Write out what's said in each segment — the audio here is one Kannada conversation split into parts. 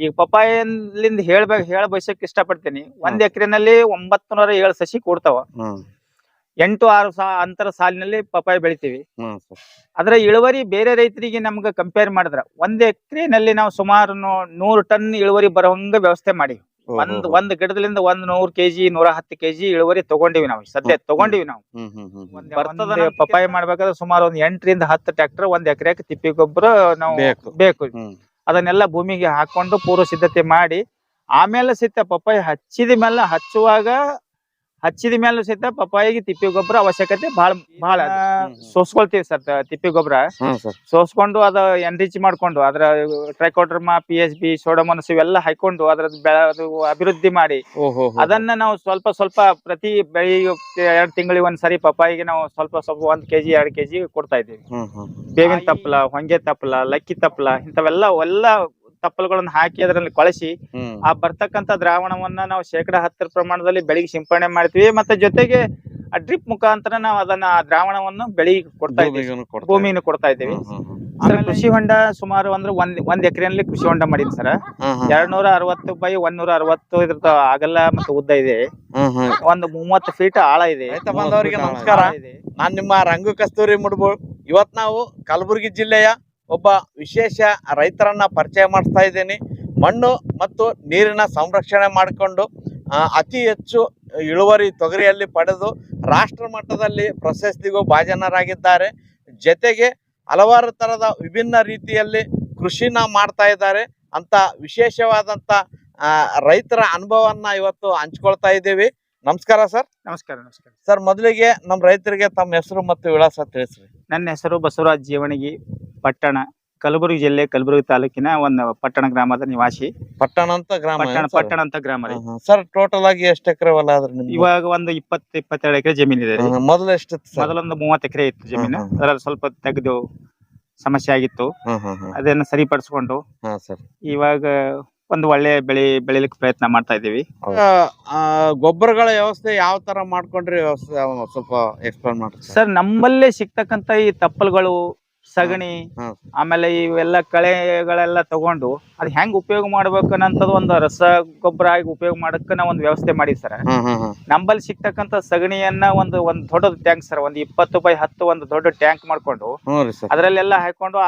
ಈಗ ಪಪ್ಪಾಯಲಿಂದ ಹೇಳ್ಬೇಕ ಹೇಳ ಬಯಸಕ್ ಇಷ್ಟಪಡ್ತೀನಿ ಒಂದ್ ಎಕರೆನಲ್ಲಿ ಒಂಬತ್ತು ನೂರ ಏಳು ಸಸಿ ಕೊಡ್ತಾವ. ಎಂಟು ಆರು ಸಾ ಅಂತರ ಸಾಲಿನಲ್ಲಿ ಪಪ್ಪಾಯ ಬೆಳಿತೀವಿ. ಅದ್ರ ಇಳುವರಿ ಬೇರೆ ರೈತರಿಗೆ ನಮ್ಗೆ ಕಂಪೇರ್ ಮಾಡಿದ್ರ ಒಂದ್ ಎಕರೆನಲ್ಲಿ ನಾವು ಸುಮಾರು ನೂ- ನೂರು ಟನ್ ಇಳುವರಿ ಬರೋಂಗ ವ್ಯವಸ್ಥೆ ಮಾಡಿ. ಒಂದ್ ಒಂದ್ ಗಿಡದಿಂದ ಒಂದ್ ನೂರ್ ಕೆಜಿ ನೂರ ಹತ್ತು ಕೆಜಿ ಇಳುವರಿ ತಗೊಂಡಿವಿ ನಾವು. ಸದ್ಯ ತಗೊಂಡಿವಿ ನಾವು. ಪಪ್ಪಾಯಿ. ಬರ್ತದ ಪಪ್ಪಾಯ ಮಾಡ್ಬೇಕಾದ್ರೆ ಸುಮಾರು ಒಂದ್ ಎಂಟರಿಂದ ಹತ್ತು ಟ್ರ್ಯಾಕ್ಟರ್ ಒಂದ್ ಎಕರೆಕ್ ತಿಪ್ಪಿ ಗೊಬ್ಬರ ನಾವು ಬೇಕು. ಅದನ್ನೆಲ್ಲ ಭೂಮಿಗೆ ಹಾಕೊಂಡು ಪೂರ್ವ ಸಿದ್ಧತೆ ಮಾಡಿ ಆಮೇಲೆ ಸಹಿತ ಪಪ್ಪಾಯ ಹಚ್ಚಿದ ಮೇಲೆ ಹಚ್ಚುವಾಗ ಹಚ್ಚಿದ ಮೇಲೆ ಸಹಿತ ಪಪ್ಪಾಯಿಗೆ ತಿಪ್ಪಿ ಗೊಬ್ಬರ ಅವಶ್ಯಕತೆ ಬಹಳ ಬಹಳ. ಸೋಸ್ಕೊಳ್ತೀವಿ ಸರ್ ತಿಪ್ಪಿ ಗೊಬ್ಬರ. ಸೋಸ್ಕೊಂಡು ಅದ ಎನ್ರಿಚ್ ಮಾಡ್ಕೊಂಡು ಅದ್ರ trichoderma P H B pseudomonas ಇವೆಲ್ಲ ಹಾಕೊಂಡು ಅದ್ರ ಬೆಳ- ಅದು ಅಭಿವೃದ್ಧಿ ಮಾಡಿ. ಅದನ್ನ ನಾವು ಸ್ವಲ್ಪ ಸ್ವಲ್ಪ ಪ್ರತಿ ಬೆಳಿ ಎರಡ್ ತಿಂಗಳಿಗೆ ಒಂದ್ಸರಿ ಪಪ್ಪಾಯಿಗೆ ನಾವು ಸ್ವಲ್ಪ ಸ್ವಲ್ಪ ಒಂದ್ ಕೆಜಿ ಎರಡ್ ಕೆಜಿ ಕೊಡ್ತಾ ಇದ್ದೀವಿ. ಬೇವಿನ ತಪ್ಪಲ ಹೊಂಗೆ ತಪ್ಪಲ ಲಕ್ಕಿ ತಪ್ಪಲ ಇಂಥವೆಲ್ಲ ಎಲ್ಲ ತಪ್ಪಲುಗಳನ್ನ ಹಾಕಿ ಅದರಲ್ಲಿ ಕೊಳಸಿ ಆ ಬರ್ತಕ್ಕಂತ ದ್ರಾವಣವನ್ನ ನಾವು ಶೇಕಡ ಹತ್ತರ ಪ್ರಮಾಣದಲ್ಲಿ ಬೆಳಿಗ್ಗೆ ಸಿಂಪಡಣೆ ಮಾಡ್ತೀವಿ. ಮತ್ತೆ ಜೊತೆಗೆ ಆ ಡ್ರಿಪ್ ಮುಖಾಂತರ ನಾವು ಅದನ್ನ ಆ ದ್ರಾವಣವನ್ನು ಬೆಳಿಗ್ಗೆ ಕೊಡ್ತಾ ಇದ್ದೀವಿ. ಭೂಮಿಯನ್ನು ಕೊಡ್ತಾ ಭೂಮಿನ ಕೊಡ್ತಾ ಇದ್ದೀವಿ. ಕೃಷಿ ಹೊಂಡ ಸುಮಾರು ಅಂದ್ರೆ ಒಂದ್ ಒಂದ್ ಎಕರೆಯಲ್ಲಿ ಕೃಷಿ ಹೊಂಡ ಮಾಡಿದ್ ಸರ್. ಎರಡ್ನೂರ ಹ್ಮ್. ಎರಡ್ ನೂರ ಅರವತ್ತು ಬೈ ಒಂದ್ ನೂರ ಅರವತ್ತು ಇದ್ರ ಅಗಲ ಮತ್ತು ಉದ್ದ ಇದೆ. ಒಂದು ಮೂವತ್ತು ಫೀಟ್ ಆಳ ಇದೆ. ನಮಸ್ಕಾರ. ನಾನ್ ನಿಮ್ಮ ರಂಗು ಕಸ್ತೂರಿ ಮುಡ್ಬೋಳ್ ಇವತ್ ನಾವು ಕಲಬುರಗಿ ಜಿಲ್ಲೆಯ ಒಬ್ಬ ವಿಶೇಷ ರೈತರನ್ನ ಪರಿಚಯ ಮಾಡಿಸ್ತಾ ಇದ್ದೀನಿ. ಮಣ್ಣು ಮತ್ತು ನೀರಿನ ಸಂರಕ್ಷಣೆ ಮಾಡಿಕೊಂಡು ಅತಿ ಹೆಚ್ಚು ಇಳುವರಿ ತೊಗರಿಯಲ್ಲಿ ಪಡೆದು ರಾಷ್ಟ್ರ ಮಟ್ಟದಲ್ಲಿ ಪ್ರಶಸ್ತಿಗೂ ಭಾಜನರಾಗಿದ್ದಾರೆ. ಜೊತೆಗೆ ಹಲವಾರು ಥರದ ವಿಭಿನ್ನ ರೀತಿಯಲ್ಲಿ ಕೃಷಿನ ಮಾಡ್ತಾ ಇದ್ದಾರೆ. ಅಂತ ವಿಶೇಷವಾದಂಥ ರೈತರ ಅನುಭವವನ್ನು ಇವತ್ತು ಹಂಚ್ಕೊಳ್ತಾ ಇದ್ದೀವಿ. ನಮಸ್ಕಾರ ಸರ್. ನಮಸ್ಕಾರ ನಮಸ್ಕಾರ. ಸರ್ ಮೊದಲಿಗೆ ನಮ್ಮ ರೈತರಿಗೆ ತಮ್ಮ ಹೆಸರು ಮತ್ತು ವಿಳಾಸ ತಿಳಿಸ್ರಿ. ನನ್ನ ಹೆಸರು ಬಸವರಾಜ್ ಜೀವಣಗಿ ಪಟ್ಟಣ ಕಲಬುರಗಿ ಜಿಲ್ಲೆ ಕಲಬುರಗಿ ತಾಲೂಕಿನ ಒಂದು ಪಟ್ಟಣ ಗ್ರಾಮದ ನಿವಾಸಿ ಪಟ್ಟಣ ಅಂತ ಗ್ರಾಮ ಪಟ್ಟಣ? ಪಟ್ಟಣ ಅಂತ ಗ್ರಾಮ ರೀ. ಸರ್ ಟೋಟಲ್ ಆಗಿ ಎಷ್ಟು ಎಕರೆ ಹೊಲ ಆದ್ರೆ ನಿಮ್ದು? ಇವಾಗ ಒಂದು ಇಪ್ಪತ್ತು ಇಪ್ಪತ್ತೆರಡು ಎಕರೆ ಜಮೀನ್ ಇದೆ ರೀ ಮೊದಲ ಎಷ್ಟು ಮೊದಲೊಂದು ಮೂವತ್ತು ಎಕರೆ ಇತ್ತು ಜಮೀನು. ಅದರಲ್ಲಿ ಸ್ವಲ್ಪ ತೆಗೆದು ಸಮಸ್ಯೆ ಆಗಿತ್ತು. ಅದನ್ನ ಸರಿಪಡಿಸ್ಕೊಂಡು ಇವಾಗ ಒಂದು ಒಳ್ಳೆ ಬೆಳೆ ಬೆಳಿಲಿಕ್ಕೆ ಪ್ರಯತ್ನ ಮಾಡ್ತಾ ಇದೀವಿ ಗೊಬ್ಬರಗಳ ವ್ಯವಸ್ಥೆ ಯಾವ ತರ ಮಾಡ್ಕೊಂಡ್ರಿ ವ್ಯವಸ್ಥೆ ಸ್ವಲ್ಪ ಎಕ್ಸ್ಪ್ಲೇನ್ ಮಾಡಿ ಸರ್ ಸರ್ ನಮ್ಮಲ್ಲೇ ಸಿಗ್ತಕ್ಕಂತ ಈ ತಪ್ಪಲ್ಗಳು ಸಗಣಿ ಆಮೇಲೆ ಇವೆಲ್ಲ ಕಳೆಗಳೆಲ್ಲ ತಗೊಂಡು ಅದ್ ಹೆಂಗ್ ಉಪಯೋಗ ಮಾಡ್ಬೇಕನ್ನಂತದ್ ಒಂದು ರಸ ಗೊಬ್ಬರ ಆಗಿ ಉಪಯೋಗ ಮಾಡಕ್ಕ ನಾವ್ ಒಂದು ವ್ಯವಸ್ಥೆ ಮಾಡಿ ಸರ್. ನಮ್ಮಲ್ಲಿ ಸಿಗ್ತಕ್ಕಂತ ಸಗಣಿಯನ್ನ ಒಂದು ಒಂದ್ ದೊಡ್ಡ ಟ್ಯಾಂಕ್ ಸರ್ ಒಂದ್ ಇಪ್ಪತ್ತು ಬೈ ಹತ್ತು ಒಂದು ದೊಡ್ಡ ಟ್ಯಾಂಕ್ ಮಾಡ್ಕೊಂಡು ಅದ್ರಲ್ಲೆಲ್ಲ ಹಾಕೊಂಡು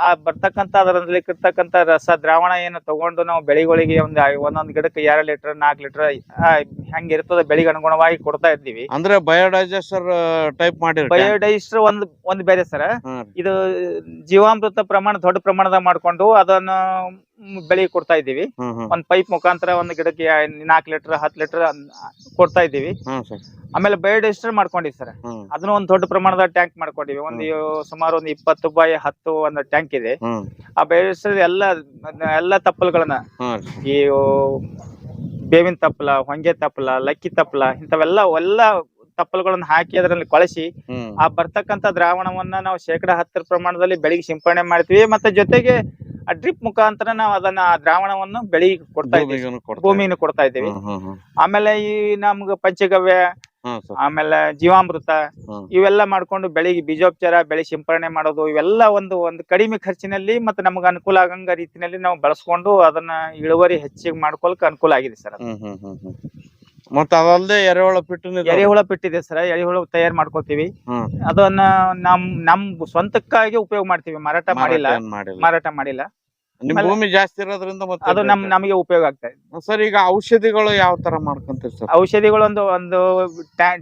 ಆ ಬರ್ತಕ್ಕಂತ ಅದರಲ್ಲಿ ಇರ್ತಕ್ಕಂತ ರಸ ದ್ರಾವಣ ಏನು ತಗೊಂಡು ನಾವು ಬೆಳೆಗಳಿಗೆ ಒಂದ್ ಒಂದೊಂದ್ ಗಿಡಕ್ಕೆ ಎರಡು ಲೀಟರ್ ನಾಲ್ಕು ಲೀಟರ್ ಹೆಂಗ್ ಇರ್ತದ ಬೆಳಿಗ್ಗೆ ಅನುಗುಣವಾಗಿ ಕೊಡ್ತಾ ಇದ್ದೀವಿ. ಅಂದ್ರೆ ಬಯೋಡೈಜೆಸ್ಟರ್ ಟೈಪ್ ಮಾಡಿ ಬಯೋಡೈಸ್ಟರ್ ಒಂದ್ ಒಂದ್ ಬೇರೆ ಸರ್. ರೀ. ಇದು ಜೀವಾಮೃತ ಪ್ರಮಾಣ ದೊಡ್ಡ ಪ್ರಮಾಣದಾಗ ಮಾಡ್ಕೊಂಡು ಅದನ್ನ ಬೆಳಿ ಕೊಡ್ತಾ ಇದ್ದೀವಿ. ಹ್ಮ್ ಒಂದ್ ಪೈಪ್ ಮುಖಾಂತರ ಒಂದು ಗಿಡಕ್ಕೆ ನಾಲ್ಕು ಲೀಟರ್ ಹತ್ತು ಲೀಟರ್ ಕೊಡ್ತಾ ಇದೀವಿ ಆಮೇಲೆ ಬಯೋಡೈಜೆಸ್ಟರ್ ಮಾಡ್ಕೊಂಡಿವಿ ಸರ್. ಅದನ್ನ ಒಂದ್ ದೊಡ್ಡ ಪ್ರಮಾಣದ ಟ್ಯಾಂಕ್ ಮಾಡ್ಕೊಂಡಿವಿ. ಒಂದು ಸುಮಾರು ಒಂದ್ ಇಪ್ಪತ್ತು ಬೈ ಹತ್ತು ಒಂದು ಟ್ಯಾಂಕ್ ಇದೆ. ಆ ಬಯೋಡೈಜೆಸ್ಟರ್ ಎಲ್ಲ ಎಲ್ಲ ತಪ್ಪಲುಗಳನ್ನ ಈ ಬೇವಿನ ತಪ್ಪಲ ಹೊಂಗೆ ತಪ್ಪಲ ಲಕ್ಕಿ ತಪ್ಪಲ ಇಂಥವೆಲ್ಲ ಎಲ್ಲ ತಪ್ಪಲುಗಳನ್ನ ಹಾಕಿ ಅದರಲ್ಲಿ ಕೊಳಸಿ ಆ ಬರ್ತಕ್ಕಂತ ದ್ರಾವಣವನ್ನ ನಾವು ಶೇಕಡ ಹತ್ತರ ಪ್ರಮಾಣದಲ್ಲಿ ಬೆಳಿಗ್ಗೆ ಸಿಂಪಡಣೆ ಮಾಡ್ತೀವಿ. ಮತ್ತೆ ಜೊತೆಗೆ ಆ ಡ್ರಿಪ್ ಮುಖಾಂತರ ನಾವು ಅದನ್ನ ಆ ದ್ರಾವಣವನ್ನು ಬೆಳಿಗ್ಗೆ ಕೊಡ್ತಾ ಇದ್ದೀವಿ. ಭೂಮಿಯನ್ನು ಕೊಡ್ತಾ ಭೂಮಿನ ಕೊಡ್ತಾ ಇದ್ದೀವಿ. ಆಮೇಲೆ ಈ ನಮ್ಗ ಪಂಚಗವ್ಯ ಆಮೇಲೆ ಜೀವಾಮೃತ. ಇವೆಲ್ಲ ಮಾಡ್ಕೊಂಡು ಬೆಳಿಗ್ಗೆ ಬೀಜೋಪಚಾರ ಬೆಳೆ ಸಿಂಪಡಣೆ ಮಾಡೋದು ಇವೆಲ್ಲ ಒಂದು ಒಂದು ಕಡಿಮೆ ಖರ್ಚಿನಲ್ಲಿ ಮತ್ತೆ ನಮ್ಗೆ ಅನುಕೂಲ ಆಗಂಗ ರೀತಿನಲ್ಲಿ ನಾವು ಬಳಸ್ಕೊಂಡು ಅದನ್ನ ಇಳುವರಿ ಹೆಚ್ಚಿಗೆ ಮಾಡ್ಕೊಳಕ್ ಅನುಕೂಲ ಆಗಿದೆ ಸರ್. ಮತ್ತ ಅದಲ್ದೆ ಎರೆಹುಳ ಪಿಟ್ಟು ಎರೆಹುಳ ಪಿಟ್ಟಿದೆ ಸರ್ ಎರೆಹುಳ ತಯಾರು ಮಾಡ್ಕೋತೀವಿ. ಅದನ್ನ ನಮ್ ನಮ್ ಸ್ವಂತಕ್ಕಾಗಿ ಉಪಯೋಗ ಮಾಡ್ತೀವಿ ಮಾರಾಟ ಮಾಡಿಲ್ಲ. ಮಾರಾಟ ಮಾಡಿಲ್ಲ. ನಿಮ್ ಭೂಮಿ ಜಾಸ್ತಿ ಇರೋದ್ರಿಂದ ಮತ್ತೆ ಅದು ನಮ್ ನಮಗೆ ಉಪಯೋಗ ಆಗ್ತಾ ಇದೆ. ಸರ್ ಈಗ ಔಷಧಿಗಳು ಯಾವ ತರ ಮಾಡ್ಕೊಂತೀವಿ ಸರ್? ಔಷಧಿಗಳು ಒಂದು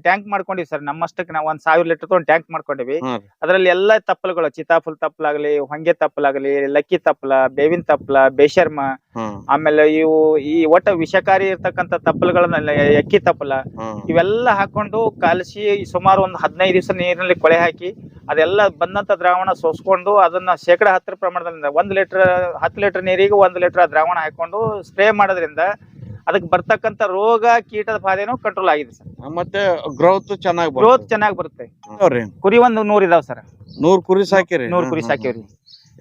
ಟ್ಯಾಂಕ್ ಮಾಡ್ಕೊಂಡಿವಿ ಸರ್. ನಮ್ಮಷ್ಟಕ್ಕೆ ನಾವು ಒಂದ್ ಸಾವಿರ ಲೀಟರ್ ಒಂದು ಟ್ಯಾಂಕ್ ಮಾಡ್ಕೊಂಡಿವಿ. ಅದರಲ್ಲಿ ಎಲ್ಲಾ ತಪ್ಪಲುಗಳು ಚಿತಾಫುಲ್ ತಪ್ಪಲಾಗ್ಲಿ ಹೊಂಗೆ ತಪ್ಪಲಾಗ್ಲಿ ಲಕ್ಕಿ ತಪ್ಪಲ ಬೇವಿನ ತಪ್ಪಲ ಬೇಶರ್ಮ ಆಮೇಲೆ ಇವು ಈ ಒಟ್ಟ ವಿಷಕಾರಿ ಇರ್ತಕ್ಕಂಥ ತಪ್ಪಲುಗಳನ್ನ ಎಕ್ಕಿ ತಪ್ಪಲ ಇವೆಲ್ಲ ಹಾಕೊಂಡು ಕಲಸಿ ಸುಮಾರು ಒಂದು ಹದಿನೈದು ದಿವಸ ನೀರಿನಲ್ಲಿ ಕೊಳೆ ಹಾಕಿ ಅದೆಲ್ಲ ಬಂದಂತ ದ್ರಾವಣ ಸೋಸ್ಕೊಂಡು ಅದನ್ನ ಶೇಕಡ ಹತ್ತರ ಪ್ರಮಾಣದಲ್ಲಿ ಒಂದ್ ಲೀಟರ್ ಹತ್ತು ಲೀಟರ್ ನೀರಿಗೆ ಒಂದ್ ಲೀಟರ್ ದ್ರಾವಣ ಹಾಕೊಂಡು ಸ್ಪ್ರೇ ಮಾಡೋದ್ರಿಂದ ಅದಕ್ಕೆ ಬರ್ತಕ್ಕಂತ ರೋಗ ಕೀಟದ ಬಾಧೆನೂ ಕಂಟ್ರೋಲ್ ಆಗಿದೆ ಸರ್. ಮತ್ತೆ ಗ್ರೋತ್ ಚೆನ್ನಾಗಿ ಗ್ರೋತ್ ಚೆನ್ನಾಗಿ ಬರುತ್ತೆ. ಕುರಿ ಒಂದು ನೂರ್ ಇದಾವ್ ಸರ್. ನೂರ್ ಕುರಿ ಸಾಕಿರಿ. ನೂರ್ ಕುರಿ ಸಾಕಿವ್ರಿ.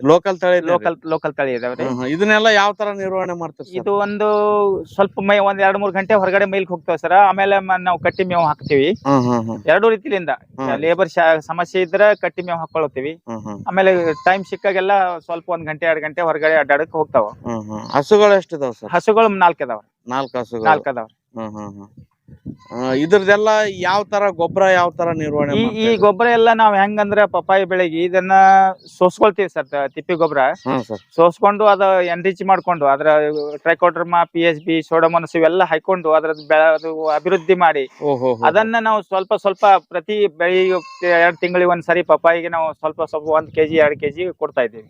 ಲೋಕಲ್ ತಳಿ ಲೋಕಲ್ ಲೋಕಲ್ ತಳಿ ಇದಾವ್ರಿ ಇದನ್ನೆಲ್ಲ ಯಾವ ತರ ನಿರ್ವಹಣೆ ಮಾಡ್ತೀವಿ ಇದು ಒಂದು ಸ್ವಲ್ಪ ಮೈ ಒಂದ್ ಎರಡ್ ಮೂರ್ ಗಂಟೆ ಹೊರಗಡೆ ಮೇಲ್ಕ್ ಹೋಗ್ತೇವೆ ಸರ್. ಆಮೇಲೆ ಮ- ನಾವು ಕಟ್ಟಿ ಮೇವು ಹಾಕ್ತಿವಿ. ಎರಡು ರೀತಿಲಿಂದ. ಹ್ಮ್. ಲೇಬರ್ ಸಮಸ್ಯೆ ಇದ್ರೆ ಕಟ್ಟಿ ಮೇವು ಹಾಕೊಳ್ತೀವಿ. ಆಮೇಲೆ ಟೈಮ್ ಸಿಕ್ಕಾಗೆಲ್ಲ ಸ್ವಲ್ಪ ಒಂದ್ ಗಂಟೆ ಎರಡ್ ಗಂಟೆ ಹೊರಗಡೆ ಅಡ್ಡಾಡಕ್ ಹೋಗ್ತಾವ. ಹಸುಗಳು ಎಷ್ಟಿದಾವ ಸರ್? ಹಸುಗಳು ನಾಲ್ಕ್ ಅದಾವ ನಾಲ್ಕು ಹಸುಗಳು. ನಾಲ್ಕ್ ಅದಾವ ಹ್ಮ್ ಹ್ಮ್. ಇದ್ರದೆಲ್ಲ ಯಾವ ತರ ಗೊಬ್ಬರ ಯಾವ ತರ ನಿರ್ವಹಣೆ ಈ ಈ ಗೊಬ್ಬರ ಎಲ್ಲ ನಾವ್ ಹೆಂಗಂದ್ರ ಪಪ್ಪಾಯಿ ಬೆಳೆಗೆ ಇದನ್ನ ಸೋಸ್ಕೊಳ್ತೀವಿ ಸರ್ ತಿಪ್ಪಿ ಗೊಬ್ಬರ. ಸೋಸ್ಕೊಂಡು ಅದ ಎನ್ರಿಚ್ ಮಾಡ್ಕೊಂಡು ಅದ್ರ trichoderma P H B pseudomonas ಇವೆಲ್ಲ ಹಾಕೊಂಡು ಅದ್ರ ಬೆಳ ಅಭಿವೃದ್ಧಿ ಮಾಡಿ. ಅದನ್ನ ನಾವು ಸ್ವಲ್ಪ ಸ್ವಲ್ಪ ಪ್ರತಿ ಬೆಳಿ ಎರಡ್ ತಿಂಗಳಿಗೆ ಒಂದ್ ಸರಿ ಪಪ್ಪಾಯಿಗೆ ನಾವು ಸ್ವಲ್ಪ ಸ್ವಲ್ಪ ಒಂದ್ ಕೆಜಿ ಎರಡ್ ಕೆಜಿ ಕೊಡ್ತಾ ಇದ್ದೀವಿ.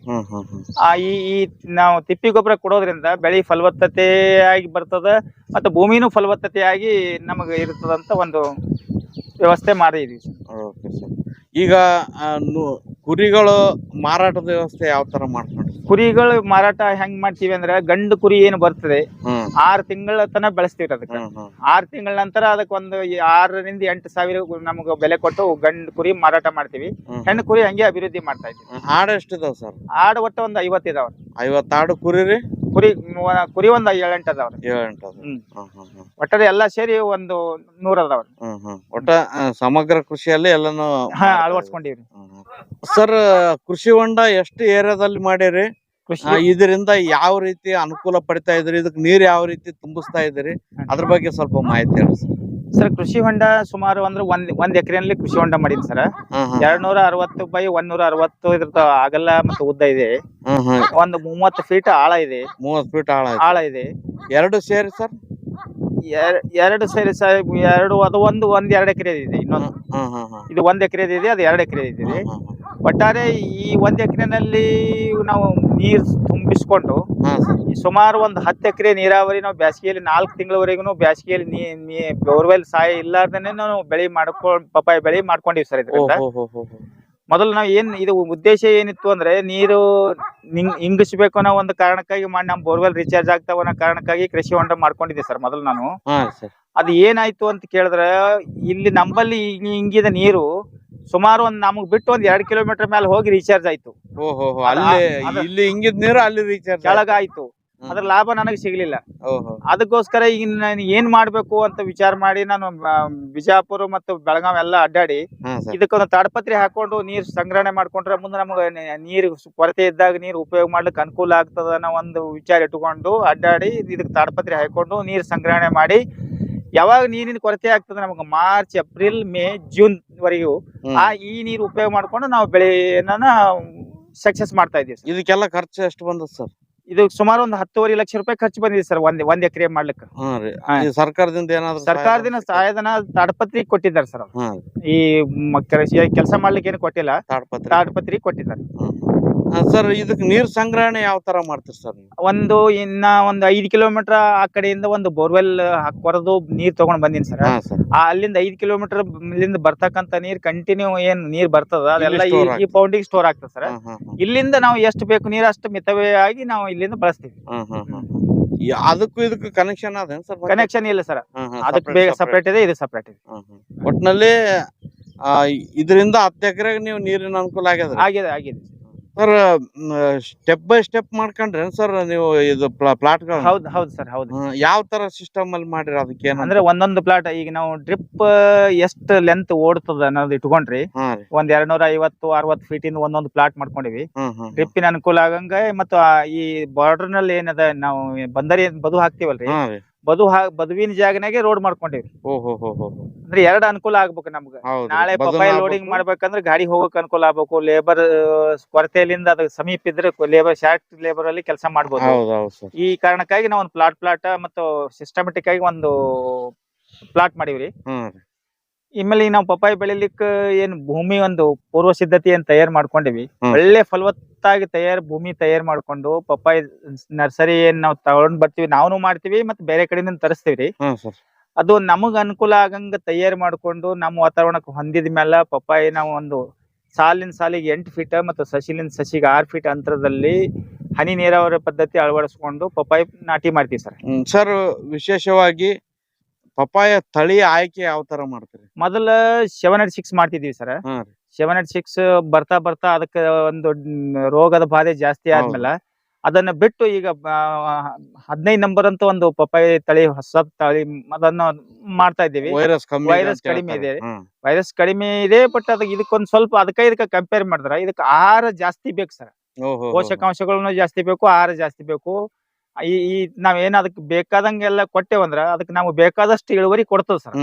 ಆ ಈ ಈ ನಾವು ತಿಪ್ಪಿ ಗೊಬ್ಬರ ಕೊಡೋದ್ರಿಂದ ಬೆಳಿ ಫಲವತ್ತತೆ ಆಗಿ ಬರ್ತದ ಮತ್ತೆ ಭೂಮಿನೂ ಫಲವತ್ತತೆಯಾಗಿ ನಮಗೆ ಇರ್ತದಂತ ಒಂದು ವ್ಯವಸ್ಥೆ ಮಾಡಿದೀವಿ ಸರ್. Okay sir. ಈಗ ಆ, ನು- ಕುರಿಗಳು ಮಾರಾಟದ ವ್ಯವಸ್ಥೆ ಯಾವ ತರ ಮಾಡ್ಕೊಂಡ್ರಿ ಕುರಿಗಳು ಮಾರಾಟ ಹೆಂಗ್ ಮಾಡ್ತೀವಿ ಅಂದ್ರೆ ಗಂಡು ಕುರಿ ಏನು ಬರ್ತದೆ ಹ್ಮ್. ಆರ್ ತಿಂಗಳ ತನಕ ಬೆಳೆಸ್ತೀವಿ ಅದಕ್ಕೆ. ಹ್ಮ್ ಹ್ಮ್. ಆರ್ ತಿಂಗಳ ನಂತರ ಅದಕ್ಕೆ ಒಂದು ಈ- ಆರರಿಂದ ಎಂಟು ಸಾವಿರ ನಮಗೆ ಬೆಲೆ ಕೊಟ್ಟು ಗಂಡು ಕುರಿ ಮಾರಾಟ ಮಾಡ್ತೀವಿ. ಹ್ಮ್. ಹೆಣ್ಣು ಕುರಿ ಹಂಗೆ ಅಭಿವೃದ್ಧಿ ಮಾಡ್ತಾ ಇದ್ದೀವಿ. ಹ್ಮ್. ಆಡು ಎಷ್ಟಿದಾವ ಸರ್? ಆಡು ಒಟ್ಟು ಒಂದು ಐವತ್ತಿದಾವ ಇದಾವ. ಐವತ್ತು ಆಡು ಕುರಿ ರೀ? ಕುರಿ ಕುರಿ ಒಂದ್ ಏಳೆಂಟ್ ಅದಾವ್ರಿ. ಏಳು ಎಂಟು ಅದಾವ. ಹ್ಮ್. ಹ್ಮ್ ಹ್ಮ್ ಹ್ಮ್. ಒಟ್ಟಾರೆ ಎಲ್ಲಾ ಸೇರಿ ಒಂದು ನೂರ ಅದಾವ್ರಿ. ಹ್ಮ್ ಹ್ಮ್. ಒಟ್ಟ ಆ, ಸಮಗ್ರ ಕೃಷಿಯಲ್ಲಿ ಎಲ್ಲಾನು ಹಾ ಅಳವಡಿಸ್ಕೊಂಡಿವ್ರಿ. ಸರ್ ಕೃಷಿ ಹೊಂಡ ಎಷ್ಟು ಏರಿಯಾದಲ್ಲಿ ಮಾಡಿರಿ? ಕೃಷಿ ಇದರಿಂದ ಯಾವ ರೀತಿ ಅನುಕೂಲ ಪಡಿತಾ ಇದ್ರಿ? ಇದಕ್ಕೆ ನೀರ್ ಯಾವ ರೀತಿ ತುಂಬಿಸ್ತಾ ಇದ್ರಿ? ಅದ್ರ ಬಗ್ಗೆ ಸ್ವಲ್ಪ ಮಾಹಿತಿ ಹೇಳಿ ಸರ್. ಸರ್ ಕೃಷಿ ಹೊಂಡ ಸುಮಾರು ಅಂದ್ರೆ ಒಂದ್ ಒಂದ್ ಎಕರೆನಲ್ಲಿ ಕೃಷಿ ಹೊಂಡ ಮಾಡಿದ್ರಿ ಸರ್. ಹ್ಮ್ ಹ್ಮ್. ಎರಡ್ ನೂರ ಅರವತ್ತು ಬೈ ಒಂದ್ ಅರವತ್ತು ಇದ್ರ ಅಗಲ ಮತ್ತು ಉದ್ದ ಇದೆ. ಒಂದ್ ಮೂವತ್ತು ಫೀಟ್ ಆಳ ಇದೆ. ಮೂವತ್ ಫೀಟ್ ಆಳ ಆಳ ಇದೆ. ಎರಡು ಸೇರಿ ಸರ್? ಎರಡು ಸೇರಿ ಸರ್ ಎರಡು ಅದು ಒಂದು ಒಂದ್ ಎರಡು ಎಕರೆ ಇದೆ ಇನ್ನೊಂದು. ಇದು ಒಂದ್ ಎಕರೆ ಇದೆ ಅದು ಎರಡು ಎಕರೆ ಇದೆ. ಒಟ್ಟಾರೆ ಈ ಒಂದ್ ಎಕರೆನಲ್ಲಿ ನಾವು ನೀರ್ ತುಂಬಿಸ್ಕೊಂಡು ಈ ಸುಮಾರು ಒಂದು ಹತ್ತು ಎಕರೆ ನೀರಾವರಿ ನಾವು ಬೇಸಿಗೆಯಲ್ಲಿ ನಾಲ್ಕು ತಿಂಗಳವರೆಗೂ ಬೇಸಿಗೆಯಲ್ಲಿ ನೀ ಬೋರ್ವೆಲ್ ಸಹಾಯ ಇಲ್ಲಾರ್ದೇನೆ ನಾವು ಬೆಳೆ ಮಾಡ್ಕೊಂಡ್ ಪಪ್ಪಾಯಿ ಬೆಳೆ ಮಾಡ್ಕೊಂಡಿವಿ ಸರ್ ಇದರಿಂದ. ಮೊದಲು ನಾವು ಏನ್ ಇದು ಉದ್ದೇಶ ಏನಿತ್ತು ಅಂದ್ರೆ ನೀರು ಇಂಗಿಸ್ಬೇಕು ಅನ್ನೋ ಒಂದು ಕಾರಣಕ್ಕಾಗಿ ಮಾಡಿ ನಮ್ ಬೋರ್ವೆಲ್ ರೀಚಾರ್ಜ್ ಆಗ್ತಾವ ಅನ್ನೋ ಕಾರಣಕ್ಕಾಗಿ ಕೃಷಿ ಹೊಂಡ ಮಾಡ್ಕೊಂಡಿದ್ದೆ ಸರ್ ಮೊದಲು ನಾನು. ಅದ್ ಏನಾಯ್ತು ಅಂತ ಕೇಳಿದ್ರೆ ಇಲ್ಲಿ ನಂಬಲ್ಲಿ ಹಿಂಗ್- ಹಿಂಗಿದ ನೀರು ಸುಮಾರು ಒಂದ್ ನಮಗ್ ಬಿಟ್ಟು ಒಂದ್ ಎರಡ್ ಕಿಲೋಮೀಟರ್ ಮೇಲೆ ಹೋಗಿ ರೀಚಾರ್ಜ್ ಆಯ್ತು. ಅಲ್ಲಿ ಹಿಂಗಿದ್ ನೀರು ಅಲ್ಲಿ ರೀಚಾರ್ಜ್ ಕೆಳಗ ಆಯ್ತು. ಅದ್ರ ಲಾಭ ನನಗೆ ಸಿಗ್ಲಿಲ್ಲ. ಅದಕ್ಕೋಸ್ಕರ ಈಗ ನಾನು ಏನ್ ಮಾಡ್ಬೇಕು ಅಂತ ವಿಚಾರ ಮಾಡಿ ನಾನು ಬಿಜಾಪುರ ಮತ್ತು ಬೆಳಗಾವ್ ಎಲ್ಲ ಅಡ್ಡಾಡಿ ಇದಕ್ಕೊಂದು ತಾಡ್ಪತ್ರಿ ಹಾಕೊಂಡು ನೀರ್ ಸಂಗ್ರಹಣೆ ಮಾಡ್ಕೊಂಡ್ರೆ ಮುಂದೆ ನಮಗೆ ನೀರು ಕೊರತೆ ಇದ್ದಾಗ ನೀರು ಉಪಯೋಗ ಮಾಡ್ಲಿಕ್ಕೆ ಅನುಕೂಲ ಆಗ್ತದ ಅನ್ನೋ ಒಂದು ವಿಚಾರ ಇಟ್ಕೊಂಡು ಅಡ್ಡಾಡಿ ಇದಕ್ಕೆ ತಾಡ್ಪತ್ರಿ ಹಾಕೊಂಡು ನೀರು ಸಂಗ್ರಹಣೆ ಮಾಡಿ. ಯಾವಾಗ ನೀರಿನ ಕೊರತೆ ಆಗ್ತದ ನಮಗೆ ಮಾರ್ಚ್ ಏಪ್ರಿಲ್ ಮೇ ಜೂನ್ ವರೆಗೂ ಆ ಈ ನೀರು ಉಪಯೋಗ ಮಾಡ್ಕೊಂಡು ನಾವು ಬೆಳೆಯನ್ನ ಸಕ್ಸಸ್ ಮಾಡ್ತಾ ಇದೀವಿ. ಇದಕ್ಕೆಲ್ಲ ಖರ್ಚು ಎಷ್ಟು ಬಂದದ ಸರ್? ಇದು ಸುಮಾರು ಒಂದು ಹತ್ತುವರೆ ಲಕ್ಷ ರೂಪಾಯಿ ಖರ್ಚು ಬಂದಿದೆ ಸರ್ ಒಂದ್ ಒಂದ್ ಎಕರೆ ಮಾಡ್ಲಿಕ್ಕೆ. ಈ ಸರ್ಕಾರದಿಂದ ಏನಾದ್ರು ಸರ್ಕಾರದಿಂದ ಸಹಾಯಧನ ತಾಡ್ಪತ್ರಿ ಕೊಟ್ಟಿದ್ದಾರೆ ಸರ್ ಈ ಕೆಲಸ ಮಾಡ್ಲಿಕ್ಕೆ ಏನು ಕೊಟ್ಟಿಲ್ಲ. ತಾಡ್ಪತ್ರಿ. ತಾಡ್ಪತ್ರಿ ಕೊಟ್ಟಿದ್ದಾರೆ. ಸರ್ ಇದಕ್ಕೆ ನೀರ್ ಸಂಗ್ರಹಣೆ ಯಾವ ತರ ಮಾಡ್ತೀರಿ ಸರ್ ನೀವು? ಒಂದು ಇನ್ನ ಒಂದು ಐದು ಕಿಲೋಮೀಟರ್ ಆ ಕಡೆಯಿಂದ ಒಂದು ಬೋರ್ವೆಲ್ ಕೊರೆದು ನೀರ್ ತಗೊಂಡ್ ಬಂದಿನಿ ಸರ್. ಹಾ ಸರ್. ಆ ಅಲ್ಲಿಂದ ಐದು ಕಿಲೋಮೀಟರ್ ಇಲ್ಲಿಂದ ಬರ್ತಕ್ಕಂತ ನೀರ್ ಕಂಟಿನ್ಯೂ ಏನ್ ನೀರ್ ಬರ್ತದ ಅದೆಲ್ಲ ಈ- store ಈ ಪೌಂಡಿಗೆ ಸ್ಟೋರ್ ಆಗ್ತದೆ ಸರ್. ಹಾ ಹಾ ಹಾ. ಇಲ್ಲಿಂದ ನಾವು ಎಷ್ಟು ಬೇಕು ನೀರ್ ಅಷ್ಟು ಆಗಿ ನಾವು ಇಲ್ಲಿಂದ ಬಳಸ್ತೀವಿ. ಈ- ಅದಕ್ಕೂ ಇದಕ್ಕೂ ಕನೆಕ್ಷನ್ ಅದೇನ್ ಸರ್ ಕನೆಕ್ಷನ್ ಇಲ್ಲ ಸರ್. ಅದಕ್ಕೆ ಬೇಗ ಸಪ್ರೇಟ್ ಇದೆ ಇದು ಸಪ್ರೇಟ್ ಇದೆ. ಒಟ್ನಲ್ಲಿ ಇದರಿಂದ ಹತ್ತು ಎಕರೆಗೆ ನೀವು ನೀರಿನ ಅನುಕೂಲ ಆಗ್ಯದ ಆಗಿದೆ ಆಗಿದೆ ಸರ್ ಸ್ಟೆಪ್ ಬೈ ಸ್ಟೆಪ್ ಮಾಡ್ಕೊಂಡ್ರೆ ಸರ್ ನೀವು ಇದು ಪ್ಲಾಟ್ ಹೌದು ಹೌದ್ ಸರ್ ಹೌದು. ಯಾವ ತರ ಸಿಸ್ಟಮ್ ಅಲ್ಲಿ ಮಾಡಿರ ಅದಕ್ಕೆ ಅಂದ್ರೆ ಒಂದೊಂದು ಪ್ಲಾಟ್ ಈಗ ನಾವು ಡ್ರಿಪ್ ಎಷ್ಟು ಲೆಂತ್ ಓಡ್ತದ ಅನ್ನೋದು ಇಟ್ಕೊಂಡ್ರಿ. ಒಂದ್ ಎರಡ್ ನೂರ ಐವತ್ತು ಅರವತ್ ಫೀಟ್ ಇಂದ ಒಂದೊಂದು ಪ್ಲಾಟ್ ಮಾಡ್ಕೊಂಡಿವಿ. ಡ್ರಿಪ್ಪಿನ ಅನುಕೂಲ ಆಗಂಗ ಮತ್ತು ಈ ಬಾರ್ಡರ್ನಲ್ಲಿ ಏನದ ನಾವು ಬಂದರಿ ಬದು ಹಾಕ್ತಿವಲ್ರಿ. ಬದು ಬದುವಿನ ಜಾಗನಾಗೆ ರೋಡ್ ಮಾಡ್ಕೊಂಡಿವಿ. ಅಂದ್ರೆ ಎರಡ್ ಅನುಕೂಲ ಆಗ್ಬೇಕು ನಮ್ಗ. ನಾಳೆ ಪಪ್ಪಾಯಿ ಲೋಡಿಂಗ್ ಮಾಡ್ಬೇಕಂದ್ರೆ ಗಾಡಿ ಹೋಗಕ್ ಅನುಕೂಲ ಆಗ್ಬೇಕು ಲೇಬರ್ ಕೊರತೆಯಿಂದ ಅದ ಸಮೀಪ ಇದ್ರೆ ಲೇಬರ್ ಶಾರ್ಟ್ ಲೇಬರ್ ಅಲ್ಲಿ ಕೆಲಸ ಮಾಡ್ಬೋದು. ಈ ಕಾರಣಕ್ಕಾಗಿ ನಾವ್ ಒಂದ್ ಪ್ಲಾಟ್ ಪ್ಲಾಟ್ ಮತ್ತು ಸಿಸ್ಟಮೆಟಿಕ್ ಆಗಿ ಒಂದು ಪ್ಲಾಟ್ ಮಾಡಿವ್ರಿ. ಈಗ ನಾವು ಪಪ್ಪಾಯಿ ಬೆಳಿಲಿಕ್ಕೆ ಏನ್ ಭೂಮಿ ಒಂದು ಪೂರ್ವ ಸಿದ್ಧತೆಯನ್ನು ತಯಾರು ಮಾಡ್ಕೊಂಡಿವಿ. ಒಳ್ಳೆ ಫಲವತ್ತಾಗಿ ತಯಾರು ಭೂಮಿ ತಯಾರು ಮಾಡ್ಕೊಂಡು ಪಪ್ಪಾಯಿ ನರ್ಸರಿ ಏನ್ ನಾವು ತಗೊಂಡ್ ಬರ್ತೀವಿ ನಾವು ಮಾಡ್ತೀವಿ ಮತ್ತೆ ಬೇರೆ ಕಡೆಯಿಂದ ತರಿಸ್ತೀವಿ ಹ್ಮ್ ಸರ್. ಅದು ನಮಗ್ ಅನುಕೂಲ ಆಗಂಗ ತಯಾರು ಮಾಡ್ಕೊಂಡು ನಮ್ಮ ವಾತಾವರಣಕ್ಕೆ ಹೊಂದಿದ ಮೇಲೆ ಪಪ್ಪಾಯಿ ನಾವು ಒಂದು ಸಾಲಿನ ಸಾಲಿಗೆ ಎಂಟು ಫೀಟ್ ಮತ್ತು ಸಸಿಲಿನ ಸಸಿಗೆ ಆರು ಫೀಟ್ ಅಂತರದಲ್ಲಿ ಹನಿ ನೀರಾವರಿ ಪದ್ಧತಿ ಅಳವಡಿಸಿಕೊಂಡು ಪಪ್ಪಾಯಿ ನಾಟಿ ಮಾಡ್ತೀವಿ ಸರ್. ಸರ್ ವಿಶೇಷವಾಗಿ ಪಪಾಯ ತಳಿ ಆಯ್ಕೆ ಯಾವ ತರ ಮಾಡ್ತೀರಿ? ಮೊದಲ ಸೆವೆನ್ ಏಟ್ ಸಿಕ್ಸ್ ಮಾಡ್ತಿದ್ವಿ ಸರ್ ಹಾ ರೀ. ಸೆವೆನ್ ಏಟ್ ಸಿಕ್ಸ್ ಬರ್ತಾ ಬರ್ತಾ ಅದಕ್ಕೆ ಒಂದು ರೋಗದ ಬಾಧೆ ಜಾಸ್ತಿ. ಆದ್ಮೇಲೆ ಅದನ್ನ ಬಿಟ್ಟು ಈಗ ಹದಿನೈದು ನಂಬರ್ ಅಂತ ಒಂದು ಪಪ್ಪಾಯ ತಳಿ ಹೊಸ ತಳಿ ಅದನ್ನ ಮಾಡ್ತಾ ಇದ್ದೀವಿ. ವೈರಸ್ ಕಮ್ಮಿ ವೈರಸ್ ಕಡಿಮೆ ಇದೆ. ವೈರಸ್ ಕಡಿಮೆ ಇದೆ ಬಟ್ ಅದಕ್ಕೆ ಇದಕ್ಕೊಂದ್ ಸ್ವಲ್ಪ ಅದಕ್ಕೆ ಇದಕ್ಕೆ ಕಂಪೇರ್ ಮಾಡಿದ್ರೆ ಇದಕ್ಕೆ ಆಹಾರ ಜಾಸ್ತಿ ಬೇಕು ಸರ್ ಪೋಷಕಾಂಶಗಳನ್ನು ಜಾಸ್ತಿ ಬೇಕು ಆಹಾರ ಜಾಸ್ತಿ ಬೇಕು. ಈ ಈ ನಾವೇನ್ ಅದಕ್ಕೆ ಬೇಕಾದಂಗೆಲ್ಲ ಕೊಟ್ಟೇವಂದ್ರ ಅದಕ್ಕೆ ನಾವು ಬೇಕಾದಷ್ಟು ಇಳುವರಿ ಕೊಡ್ತದ ಸರ್.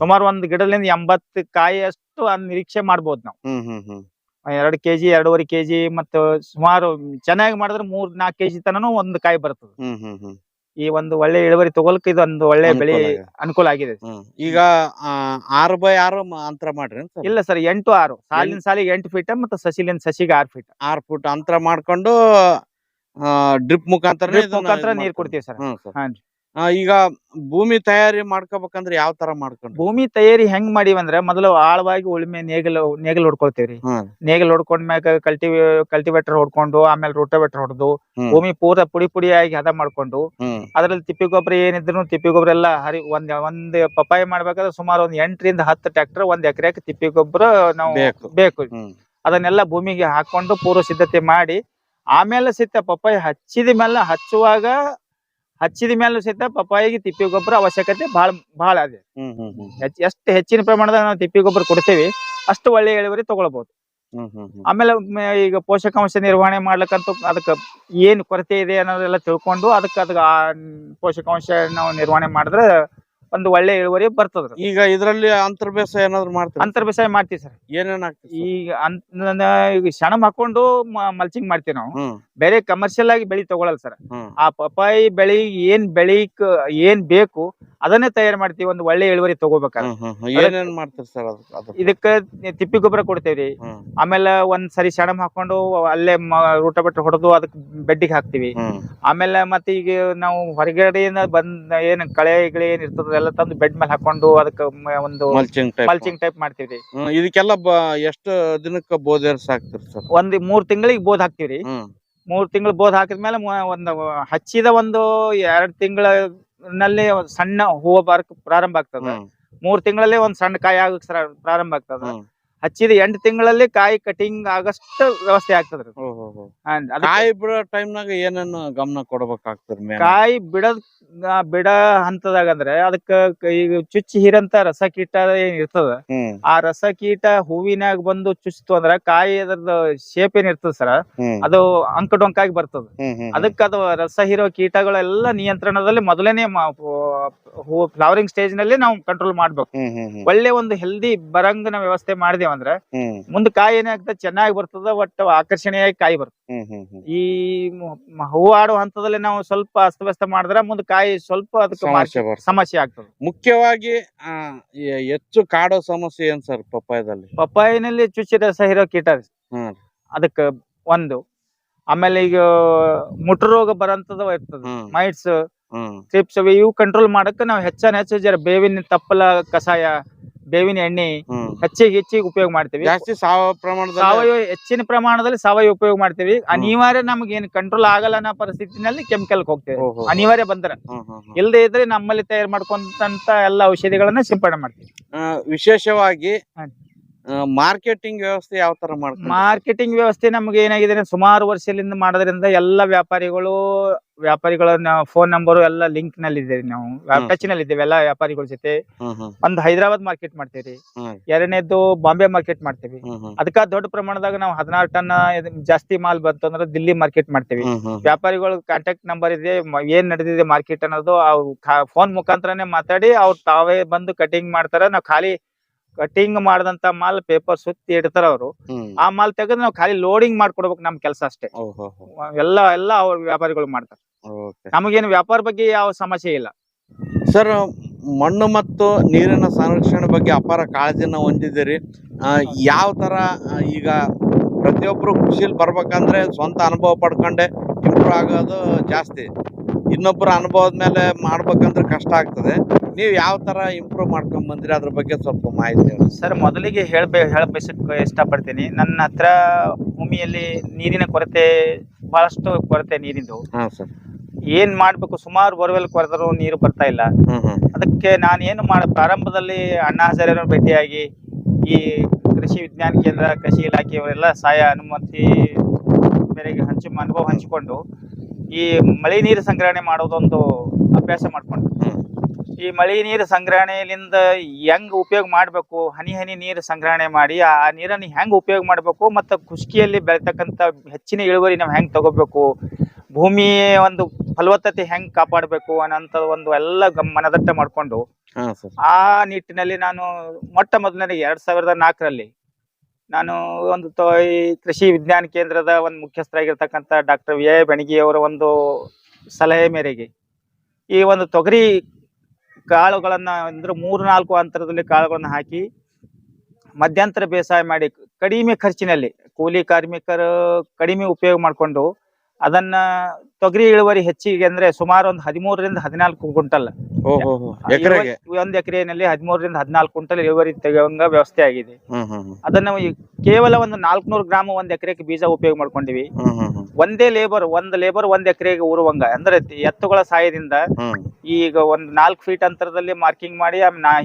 ಸುಮಾರು ಒಂದ್ ಗಿಡದಿಂದ ಎಂಬತ್ತು ಕಾಯಿ ಅಷ್ಟು ಅದ್ ನಿರೀಕ್ಷೆ ಮಾಡ್ಬೋದು ನಾವು. ಎರಡು ಕೆಜಿ ಎರಡೂವರೆ ಕೆಜಿ ಮತ್ತು ಸುಮಾರು ಚೆನ್ನಾಗಿ ಮಾಡಿದ್ರೆ ಮೂರ್ ನಾಲ್ಕು ಕೆಜಿ ತನನು ಒಂದು ಕಾಯಿ ಬರ್ತದ. ಈ ಒಂದು ಒಳ್ಳೆ ಇಳುವರಿ ತಗೊಳಕ್ ಇದೊಂದು ಒಂದು ಒಳ್ಳೆ ಬೆಳೆ ಅನುಕೂಲ ಆಗಿದೆ. ಈಗ ಆರು ಬೈ ಆರು ಅಂತರ ಮಾಡ್ರಿ ಇಲ್ಲ ಸರ್ ಎಂಟು ಆರು. ಸಾಲಿನ ಸಾಲಿಗೆ ಎಂಟು ಫೀಟ್ ಮತ್ತೆ ಸಸಿಲಿನ ಸಸಿಗೆ ಆರು ಫೀಟ್. ಆರ್ ಫೀಟ್ ಅಂತರ ಮಾಡ್ಕೊಂಡು ಡ್ರಿಪ್ ಮುಖಾಂತರ ಮುಖಾಂತರ ನೀರ್ ಕೊಡ್ತೀವಿ ಸರ್. ಹಾನ್ರಿ. ಈಗ ಭೂಮಿ ತಯಾರಿ ಮಾಡ್ಕೋಬೇಕಂದ್ರೆ ಯಾವ ತರ ಮಾಡ್ಕೊಂಡು ಭೂಮಿ ತಯಾರಿ ಹೆಂಗ್ ಮಾಡಿವಂದ್ರ ಮೊದಲು ಆಳವಾಗಿ ಉಳುಮೆ ನೇಗಿಲು ನೇಗಿಲ್ ಹೊಡ್ಕೊಳ್ತೀವ್ರಿ. ನೇಗಿಲ್ ಹೊಡ್ಕೊಂಡ್ಮ್ಯಾಗ ಕಲ್ಟಿ ಕಲ್ಟಿವೇಟರ್ ಹೊಡ್ಕೊಂಡು ಆಮೇಲೆ ರೋಟೋವೇಟರ್ ಹೊಡೆದು ಭೂಮಿ ಪೂರ ಪುಡಿ ಪುಡಿಯಾಗಿ ಹದ ಮಾಡ್ಕೊಂಡು ಅದ್ರಲ್ಲಿ ತಿಪ್ಪಿ ಗೊಬ್ಬರ ಏನಿದ್ರು ತಿಪ್ಪಿ ಗೊಬ್ಬರ ಎಲ್ಲ ಹರಿ ಒಂದ್ ಒಂದ್ ಪಪ್ಪಾಯಿ ಮಾಡ್ಬೇಕಾದ್ರೆ ಸುಮಾರು ಒಂದ್ ಎಂಟರಿಂದ ಹತ್ತು ಟ್ರ್ಯಾಕ್ಟರ್ ಒಂದ್ ಎಕರೆಗೆ ತಿಪ್ಪಿ ಗೊಬ್ಬರ ನಾವು. ಬೇಕು. ಅದನ್ನೆಲ್ಲ ಭೂಮಿಗೆ ಹಾಕೊಂಡು ಪೂರ್ವ ಸಿದ್ಧತೆ ಮಾಡಿ ಆಮೇಲೆ ಸಹಿತ ಪಪ್ಪಾಯಿ ಹಚ್ಚಿದ ಮೇಲೆ ಹಚ್ಚುವಾಗ ಹಚ್ಚಿದ ಮೇಲೆ ಸಹಿತ ಪಪ್ಪಾಯಿಗೆ ತಿಪ್ಪಿ ಗೊಬ್ಬರ ಅವಶ್ಯಕತೆ ಬಹಳ ಬಹಳ ಅದೇ. ಎಷ್ಟು ಹೆಚ್ಚಿನ ಪ್ರಮಾಣದಾಗ ನಾವು ತಿಪ್ಪಿ ಗೊಬ್ಬರ ಕೊಡ್ತೇವಿ ಅಷ್ಟು ಒಳ್ಳೆ ಇಳುವರಿ ತಗೊಳ್ಬಹುದು ಆಮೇಲೆ ಈಗ ಪೋಷಕಾಂಶ ನಿರ್ವಹಣೆ ಮಾಡ್ಲಿಕ್ಕಂತೂ ಅದಕ್ಕೆ ಏನ್ ಕೊರತೆ ಇದೆ ಅನ್ನೋದೆಲ್ಲ ತಿಳ್ಕೊಂಡು ಅದಕ್ಕೆ ಅದಕ್ಕೆ ಪೋಷಕಾಂಶ ನಾವು ನಿರ್ವಹಣೆ ಮಾಡಿದ್ರೆ ಒಂದು ಒಳ್ಳೆ ಇಳುವರಿ ಬರ್ತದ ಈಗ ಇದರಲ್ಲಿ ಅಂತರ್ ಬೇಸಾಯ ಏನಾದ್ರು ಮಾಡ್ತೀರಾ? ಅಂತರ್ ಬೇಸಾಯ ಮಾಡ್ತೀವಿ ಸರ್. ಏನೇನ್? ಈಗ ಅಂತ ಈಗ ಹಾಕೊಂಡು ಮಲ್ಚಿಂಗ್ ಮಾಡ್ತೀವಿ ನಾವು. ಹ್ಮ್. ಬೇರೆ ಕಮರ್ಷಿಯಲ್ ಆಗಿ ಬೆಳಿ ತಗೊಳಲ್ಲ ಸರ್ ಆ ಪಪ್ಪಾಯಿ ಬೆಳಿ ಏನ್ ಬೆಳಿಕ್ ಏನ್ ಬೇಕು ಅದನ್ನೇ ತಯಾರು ಮಾಡ್ತೀವಿ ಒಂದು ಒಳ್ಳೆ ಇಳುವರಿ ತಗೋಬೇಕಾದ್ರೆ. ಮಾಡ್ತೀರಿ ಸರ್ ಇದಕ್ಕ ತಿಪ್ಪಿ ಗೊಬ್ಬರ ಕೊಡ್ತೇವ್ರಿ. ಆಮೇಲೆ ಒಂದ್ ಸರಿ ಸೆಣಬ್ ಹಾಕೊಂಡು ಅಲ್ಲೇ ರೂಟ ಬಟ್ಟೆ ಹೊಡೆದು ಅದಕ್ಕೆ ಬೆಡ್ಡಿಗೆ ಹಾಕ್ತಿವಿ. ಆಮೇಲೆ ಮತ್ತೆ ಈಗ ನಾವು ಹೊರಗಡೆಯಿಂದ ಬಂದ ಏನ್ ಕಳೆ ಗಿಳೆ ಏನ್ ಇರ್ತದ ಎಲ್ಲ ತಂದು ಬೆಡ್ ಮೇಲೆ ಹಾಕೊಂಡು ಅದಕ್ಕೆ ಒಂದು ಮಲ್ಚಿಂಗ್ ಟೈಪ್ ಮಾಡ್ತೀವಿ ಇದಕ್ಕೆಲ್ಲ ಎಷ್ಟು ದಿನಕ್ಕ ಬೋಧೇರ್ಸ್ ಹಾಕ್ತಿರಿ ಸರ್ ಒಂದ್ ಮೂರ್ ತಿಂಗಳಿಗೆ ಬೋದ್ ಹಾಕ್ತಿವ್ರಿ. ಮೂರ್ ತಿಂಗಳು ಬೋದ್ ಹಾಕಿದ ಮೇಲೆ ಒಂದು ಹಚ್ಚಿದ ಒಂದು ಎರಡ್ ತಿಂಗಳಲ್ಲಿ ಒಂದ್ ಸಣ್ಣ ಹೂವು ಬಾರಕ್ ಪ್ರಾರಂಭ ಆಗ್ತದ. ಮೂರ್ ತಿಂಗಳಲ್ಲಿ ಒಂದ್ ಸಣ್ಣ ಕಾಯಿ ಆಗಕ್ ಪ್ರಾರಂಭ ಆಗ್ತದ. ಹಚ್ಚಿದ ಎಂಟು ತಿಂಗಳಲ್ಲಿ ಕಾಯಿ ಕಟಿಂಗ್ ಆಗಷ್ಟು ವ್ಯವಸ್ಥೆ ಆಗ್ತದ್ರಿ. ಕಾಯಿ ಬಿಡೋ ಟೈಮ್ನಾಗ ಏನನ್ನು ಗಮನ ಕೊಡಬೇಕಾಗ್ತದ ಕಾಯಿ ಬಿಡದ್ ಬಿಡ ಹಂತದಾಗ ಅಂದ್ರೆ ಅದಕ್ಕ ಈಗ ಚುಚ್ಚಿ ಹೀರಂತ ರಸ ಕೀಟ ಏನ್ ಇರ್ತದ? ಆ ರಸ ಕೀಟ ಹೂವಿನಾಗ ಬಂದು ಚುಚ್ತು ಅಂದ್ರ ಕಾಯಿ ಅದ್ರದ್ದು ಶೇಪ್ ಏನ್ ಇರ್ತದ ಸರ ಅದು ಅಂಕ ಡೊಂಕಾಗಿ ಬರ್ತದ ಅದಕ್ಕ ಅದು ರಸ ಹೀರೋ ಕೀಟಗಳೆಲ್ಲ ನಿಯಂತ್ರಣದಲ್ಲಿ ಮೊದಲನೇ ಹೂ ಫ್ಲವರಿಂಗ್ ಸ್ಟೇಜ್ನಲ್ಲಿ ನಾವು ಕಂಟ್ರೋಲ್ ಮಾಡ್ಬೇಕು. ಒಳ್ಳೆ ಒಂದು ಹೆಲ್ದಿ ಬರಂಗನ ನಾವ್ ವ್ಯವಸ್ಥೆ ಮಾಡಿದೇವ್ ಅಂದ್ರೆ ಮುಂದ್ ಕಾಯಿ ಏನಾಗ್ತದೆ ಚೆನ್ನಾಗಿ ಬರ್ತದ ಒಟ್ಟು ಆಕರ್ಷಣೀಯವಾಗಿ ಕಾಯಿ ಬರ್ತದೆ. ಈ ಹೂ ಮ- ಹಂತದಲ್ಲಿ ನಾವು ಸ್ವಲ್ಪ ಅಸ್ತವ್ಯಸ್ತ ಮಾಡಿದ್ರೆ ಮುಂದ್ ಕಾಯಿ ಸ್ವಲ್ಪ ಅದಕ್ಕೆ ಸಮಸ್ಯೆ ಆಗ್ತದೆ. ಮುಖ್ಯವಾಗಿ ಹೆಚ್ಚು ಕಾಡೋ ಸಮಸ್ಯೆ ಏನ್ ಸರ್ ಪಪ್ಪಾಯದಲ್ಲಿ? ಪಪ್ಪಾಯಿನಲ್ಲಿ ಚುಚ್ಚಿ ರಸ ಇರೋ ಕೀಟ. ಅದಕ್ಕೆ ಒಂದು. ಆಮೇಲೆ ಈಗ ಮುಟ್ರು ರೋಗ ಬರಂತದ ಇರ್ತದ. ಮೈಟ್ಸ್ ಟ್ರಿಪ್ಸ್ ಇವು ಕಂಟ್ರೋಲ್ ಮಾಡಕ್ಕೆ ನಾವು ಹೆಚ್ಚಾನ ಹೆಚ್ಚು ಜರ ಬೇವಿನ ತಪ್ಪಲ ಕಷಾಯ ಬೇವಿನ ಎಣ್ಣೆ ಹ್ಮ್. ಹೆಚ್ಚಿಗೆ ಹೆಚ್ಚಿಗೆ ಉಪಯೋಗ ಮಾಡ್ತೀವಿ. ಜಾಸ್ತಿ ಸಾವಯವ ಪ್ರಮಾಣದಲ್ಲಿ ಸಾವಯವ ಹೆಚ್ಚಿನ ಪ್ರಮಾಣದಲ್ಲಿ ಸಾವಯವ ಉಪಯೋಗ ಮಾಡ್ತೀವಿ. ಅನಿವಾರ್ಯ ನಮ್ಗೆ ಏನು ಕಂಟ್ರೋಲ್ ಆಗಲ್ಲ ಅನ್ನೋ ಪರಿಸ್ಥಿತಿನಲ್ಲಿ ಕೆಮಿಕಲ್ ಹೋಗ್ತೇವೆ. ಓಹೋ. ಅನಿವಾರ್ಯ ಬಂದ್ರ. ಹ್ಮ್ ಹ್ಮ್ ಹ್ಮ್. ಇಲ್ಲದೆ ಇದ್ರೆ ನಮ್ಮಲ್ಲಿ ತಯಾರು ಮಾಡ್ಕೊಂತ ಎಲ್ಲ ಔಷಧಿಗಳನ್ನ ಸಿಂಪಡಣೆ ಮಾಡ್ತೀವಿ. ಆ, ವಿಶೇಷವಾಗಿ ಹಾ. ಮಾರ್ಕೆಟಿಂಗ್ ವ್ಯವಸ್ಥೆ ಯಾವ ತರ ಮಾಡ್ತಾರೆ? ಮಾರ್ಕೆಟಿಂಗ್ ವ್ಯವಸ್ಥೆ ನಮ್ಗೆ ಏನಾಗಿದೆ ಅಂದ್ರೆ ಸುಮಾರು ವರ್ಷದಿಂದ ಮಾಡೋದ್ರಿಂದ ಎಲ್ಲ ವ್ಯಾಪಾರಿಗಳು ವ್ಯಾಪಾರಿಗಳ ಫೋನ್ ನಂಬರ್ ಎಲ್ಲ ಲಿಂಕ್ನಲ್ಲಿ ಇದ್ದೇವೆ ನಾವು. ಟಚ್ನಲ್ಲಿ ಇದ್ದೇವೆ ಎಲ್ಲ ವ್ಯಾಪಾರಿಗಳ ಜೊತೆ. ಒಂದು ಹೈದರಾಬಾದ್ ಮಾರ್ಕೆಟ್ ಮಾಡ್ತೇವ್ರಿ ಎರಡನೇದು ಬಾಂಬೆ ಮಾರ್ಕೆಟ್ ಮಾಡ್ತೇವಿ. ಅದಕ್ಕ ದೊಡ್ಡ ಪ್ರಮಾಣದಾಗ ನಾವು ಹದಿನಾರು ಟನ್ ಜಾಸ್ತಿ ಮಾಲ್ ಬಂತು ಅಂದ್ರೆ ದಿಲ್ಲಿ ಮಾರ್ಕೆಟ್ ಮಾಡ್ತೇವಿ. ವ್ಯಾಪಾರಿಗಳ ಕಾಂಟ್ಯಾಕ್ಟ್ ನಂಬರ್ ಇದೆ ಏನ್ ನಡೆದಿದೆ ಮಾರ್ಕೆಟ್ ಅನ್ನೋದು ಫೋನ್ ಮುಖಾಂತರನೇ ಮಾತಾಡಿ ಅವ್ರು ತಾವೇ ಬಂದು ಕಟಿಂಗ್ ಮಾಡ್ತಾರ. ನಾವು ಖಾಲಿ ಕಟಿಂಗ್ ಮಾಡಿದಂತ ಮಾಲ್ ಪೇಪರ್ ಸುತ್ತಿ ಇಡ್ತಾರ ಅವರು. ಆ ಮಾಲ್ ತೆಗೆದು ನಾವು ಖಾಲಿ ಲೋಡಿಂಗ್ ಮಾಡ್ಕೊಡ್ಬೇಕು ನಮ್ ಕೆಲಸ ಅಷ್ಟೇ. ಎಲ್ಲ ಎಲ್ಲ ಅವ್ರ ವ್ಯಾಪಾರಿಗಳು ಮಾಡ್ತಾರೆ. ನಮಗೇನು ವ್ಯಾಪಾರ ಬಗ್ಗೆ ಯಾವ ಸಮಸ್ಯೆ ಇಲ್ಲ. ಸರ್ ಮಣ್ಣು ಮತ್ತು ನೀರಿನ ಸಂರಕ್ಷಣೆ ಬಗ್ಗೆ ಅಪಾರ ಕಾಳಜಿನ ಹೊಂದಿದ್ದೀರಿ. ಯಾವ ತರ ಈಗ ಪ್ರತಿಯೊಬ್ರು ಕೃಷಿಲಿ ಬರ್ಬೇಕಂದ್ರೆ ಸ್ವಂತ ಅನುಭವ ಪಡ್ಕೊಂಡೆ ಇಂಪ್ರೂವ್ ಆಗೋದು ಜಾಸ್ತಿ. ಇನ್ನೊಬ್ಬರ ಅನುಭವದ ಮೇಲೆ ಮಾಡ್ಬೇಕಂದ್ರೆ ಕಷ್ಟ ಆಗ್ತದೆ. ನೀವು ಯಾವ ತರ ಇಂಪ್ರೂವ್ ಮಾಡ್ಕೊಂಡ್ ಬಂದ್ರಿ? ಅದ್ರ ಬಗ್ಗೆ ಸ್ವಲ್ಪ ಮಾಹಿತಿ ಹೇಳಿ. ಸರ್ ಮೊದಲಿಗೆ ಹೇಳ್ಬೇ ಇಷ್ಟ ಇಷ್ಟಪಡ್ತೀನಿ. ನನ್ನ ಹತ್ರ ಭೂಮಿಯಲ್ಲಿ ನೀರಿನ ಕೊರತೆ ಬಹಳಷ್ಟು ಕೊರತೆ ನೀರಿಂದು. ಹಾ ಸರ್. ಏನ್ ಮಾಡ್ಬೇಕು? ಸುಮಾರು ಬೋರ್ವೆಲ್ ಕೊರೆದರೂ ನೀರು ಬರ್ತಾ ಇಲ್ಲ. ಅದಕ್ಕೆ ನಾನು ಏನು ಮಾಡ ಪ್ರಾರಂಭದಲ್ಲಿ ಅಣ್ಣಾ ಹಜಾರೆಯನ್ನು ಭೇಟಿಯಾಗಿ ಈ ಕೃಷಿ ವಿಜ್ಞಾನ ಕೇಂದ್ರ ಕೃಷಿ ಇಲಾಖೆಯವರೆಲ್ಲ ಸಹಾಯ ಅನುಮತಿ ಮೇರೆಗೆ ಹಂಚಿ ಅನುಭವ ಹಂಚಿಕೊಂಡು ಈ ಮಳೆ ನೀರು ಸಂಗ್ರಹಣೆ ಮಾಡೋದೊಂದು ಅಭ್ಯಾಸ ಮಾಡ್ಕೊಂಡು ಈ ಮಳೆ ನೀರು ಸಂಗ್ರಹಣೆಯಿಂದ ಹೆಂಗ್ ಉಪಯೋಗ ಮಾಡಬೇಕು? ಹನಿ ಹನಿ ನೀರು ಸಂಗ್ರಹಣೆ ಮಾಡಿ ಆ ನೀರನ್ನು ಹೆಂಗ್ ಉಪಯೋಗ ಮಾಡಬೇಕು? ಮತ್ತ ಖುಷ್ಕಿಯಲ್ಲಿ ಬೆಳ್ತಕ್ಕಂತ ಹೆಚ್ಚಿನ ಇಳುವರಿ ನಾವು ಹೆಂಗ್ ತಗೋಬೇಕು? ಭೂಮಿ ಒಂದು ಫಲವತ್ತತೆ ಹೆಂಗ್ ಕಾಪಾಡಬೇಕು ಅನ್ನೋಂಥ ಒಂದು ಎಲ್ಲ ಗಮ್ ಮನದಟ್ಟ ಮಾಡಿಕೊಂಡು ಆ ನಿಟ್ಟಿನಲ್ಲಿ ನಾನು ಮೊಟ್ಟ ಮೊದಲನೇ ಎರಡ್ ಸಾವಿರದ ನಾಲ್ಕರಲ್ಲಿ ನಾನು ಒಂದು ಕೃಷಿ ವಿಜ್ಞಾನ ಕೇಂದ್ರದ ಒಂದು ಮುಖ್ಯಸ್ಥರಾಗಿರ್ತಕ್ಕಂಥ ಡಾಕ್ಟರ್ ವಿ ಎ ಬೆಣಗಿ ಅವರ ಒಂದು ಸಲಹೆ ಮೇರೆಗೆ ಈ ಒಂದು ತೊಗರಿ ಕಾಳುಗಳನ್ನ ಅಂದ್ರೆ ಮೂರು ನಾಲ್ಕು ಅಂತರದಲ್ಲಿ ಕಾಳುಗಳನ್ನು ಹಾಕಿ ಮಧ್ಯಂತರ ಬೇಸಾಯ ಮಾಡಿ ಕಡಿಮೆ ಖರ್ಚಿನಲ್ಲಿ ಕೂಲಿ ಕಾರ್ಮಿಕರು ಕಡಿಮೆ ಉಪಯೋಗ ಮಾಡಿಕೊಂಡು ಅದನ್ನ ತೊಗರಿ ಇಳುವರಿ ಹೆಚ್ಚಿಗೆ ಅಂದ್ರೆ ಸುಮಾರು ಒಂದು ಹದಿಮೂರರಿಂದ ಹದಿನಾಲ್ಕು ಕ್ವಿಂಟಲ್. ಒಂದ್ ಎಕರೆಗೆ? ಎಕರೆನಲ್ಲಿ ಹದಿಮೂರರಿಂದ ಹದಿನಾಲ್ಕು ಕ್ವಿಂಟಲ್ ಇಳುವರಿ ತೆಗೆಯುವಂಗ ವ್ಯವಸ್ಥೆ ಆಗಿದೆ. ಅದನ್ನ ಈ ಕೇವಲ ಒಂದು ನಾಲ್ಕನೂರು ಗ್ರಾಮ್ ಒಂದ್ ಎಕರೆಗೆ ಬೀಜ ಉಪಯೋಗ ಮಾಡ್ಕೊಂಡಿವಿ. ಒಂದೇ ಲೇಬರ್ ಒಂದ್ ಲೇಬರ್ ಒಂದ್ ಎಕರೆಗೆ ಊರುವಂಗ. ಅಂದ್ರೆ ಎತ್ತುಗಳ ಸಹಾಯದಿಂದ ಈಗ ಒಂದ್ ನಾಲ್ಕು ಫೀಟ್ ಅಂತರದಲ್ಲಿ ಮಾರ್ಕಿಂಗ್ ಮಾಡಿ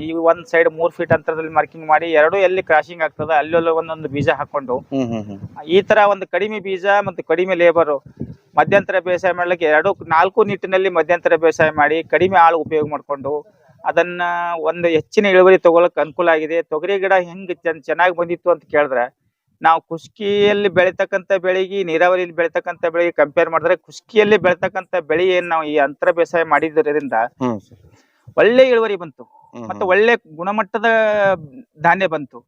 ಈ ಒಂದ್ ಸೈಡ್ ಮೂರ್ ಫೀಟ್ ಅಂತರದಲ್ಲಿ ಮಾರ್ಕಿಂಗ್ ಮಾಡಿ ಎರಡು ಎಲ್ಲಿ ಕ್ರಾಶಿಂಗ್ ಆಗ್ತದ ಅಲ್ಲೆಲ್ಲ ಒಂದೊಂದು ಬೀಜ ಹಾಕೊಂಡು. ಈ ತರ ಒಂದು ಕಡಿಮೆ ಬೀಜ ಮತ್ತು ಕಡಿಮೆ ಲೇಬರ್ ಮಧ್ಯಂತರ ಬೇಸಾಯ ಮಾಡ್ಲಿಕ್ಕೆ ಎರಡು ನಾಲ್ಕು ನಿಟ್ಟಿನಲ್ಲಿ ಮಧ್ಯಂತರ ಬೇಸಾಯ ಮಾಡಿ ಕಡಿಮೆ ಆಳು ಉಪಯೋಗ ಮಾಡಿಕೊಂಡು ಅದನ್ನ ಒಂದು ಹೆಚ್ಚಿನ ಇಳುವರಿ ತಗೊಳಕ್ ಅನುಕೂಲ ಆಗಿದೆ. ತೊಗರಿ ಗಿಡ ಹೆಂಗ್ ಚೆನ್- ಚೆನ್ನಾಗಿ ಬಂದಿತ್ತು ಅಂತ ಕೇಳಿದ್ರೆ ನಾವು ಕುಸ್ಕಿಯಲ್ಲಿ ಬೆಳಿತಕ್ಕಂಥ ಬೆಳೆಗೆ ನೀರಾವರಿಯಲ್ಲಿ ಬೆಳಿತಕ್ಕಂಥ ಬೆಳೆಗೆ ಕಂಪೇರ್ ಮಾಡಿದ್ರೆ ಕುಸ್ಕಿಯಲ್ಲಿ ಬೆಳಿತಕ್ಕಂಥ ಬೆಳೆ ಏನ್ ನಾವು ಈ ಅಂತರ ಬೇಸಾಯ ಮಾಡಿದ್ರಿಂದ ಒಳ್ಳೆ ಇಳುವರಿ ಬಂತು. ಮತ್ತೆ ಒಳ್ಳೆ ಗುಣಮಟ್ಟದ ಧಾನ್ಯ ಬಂತು.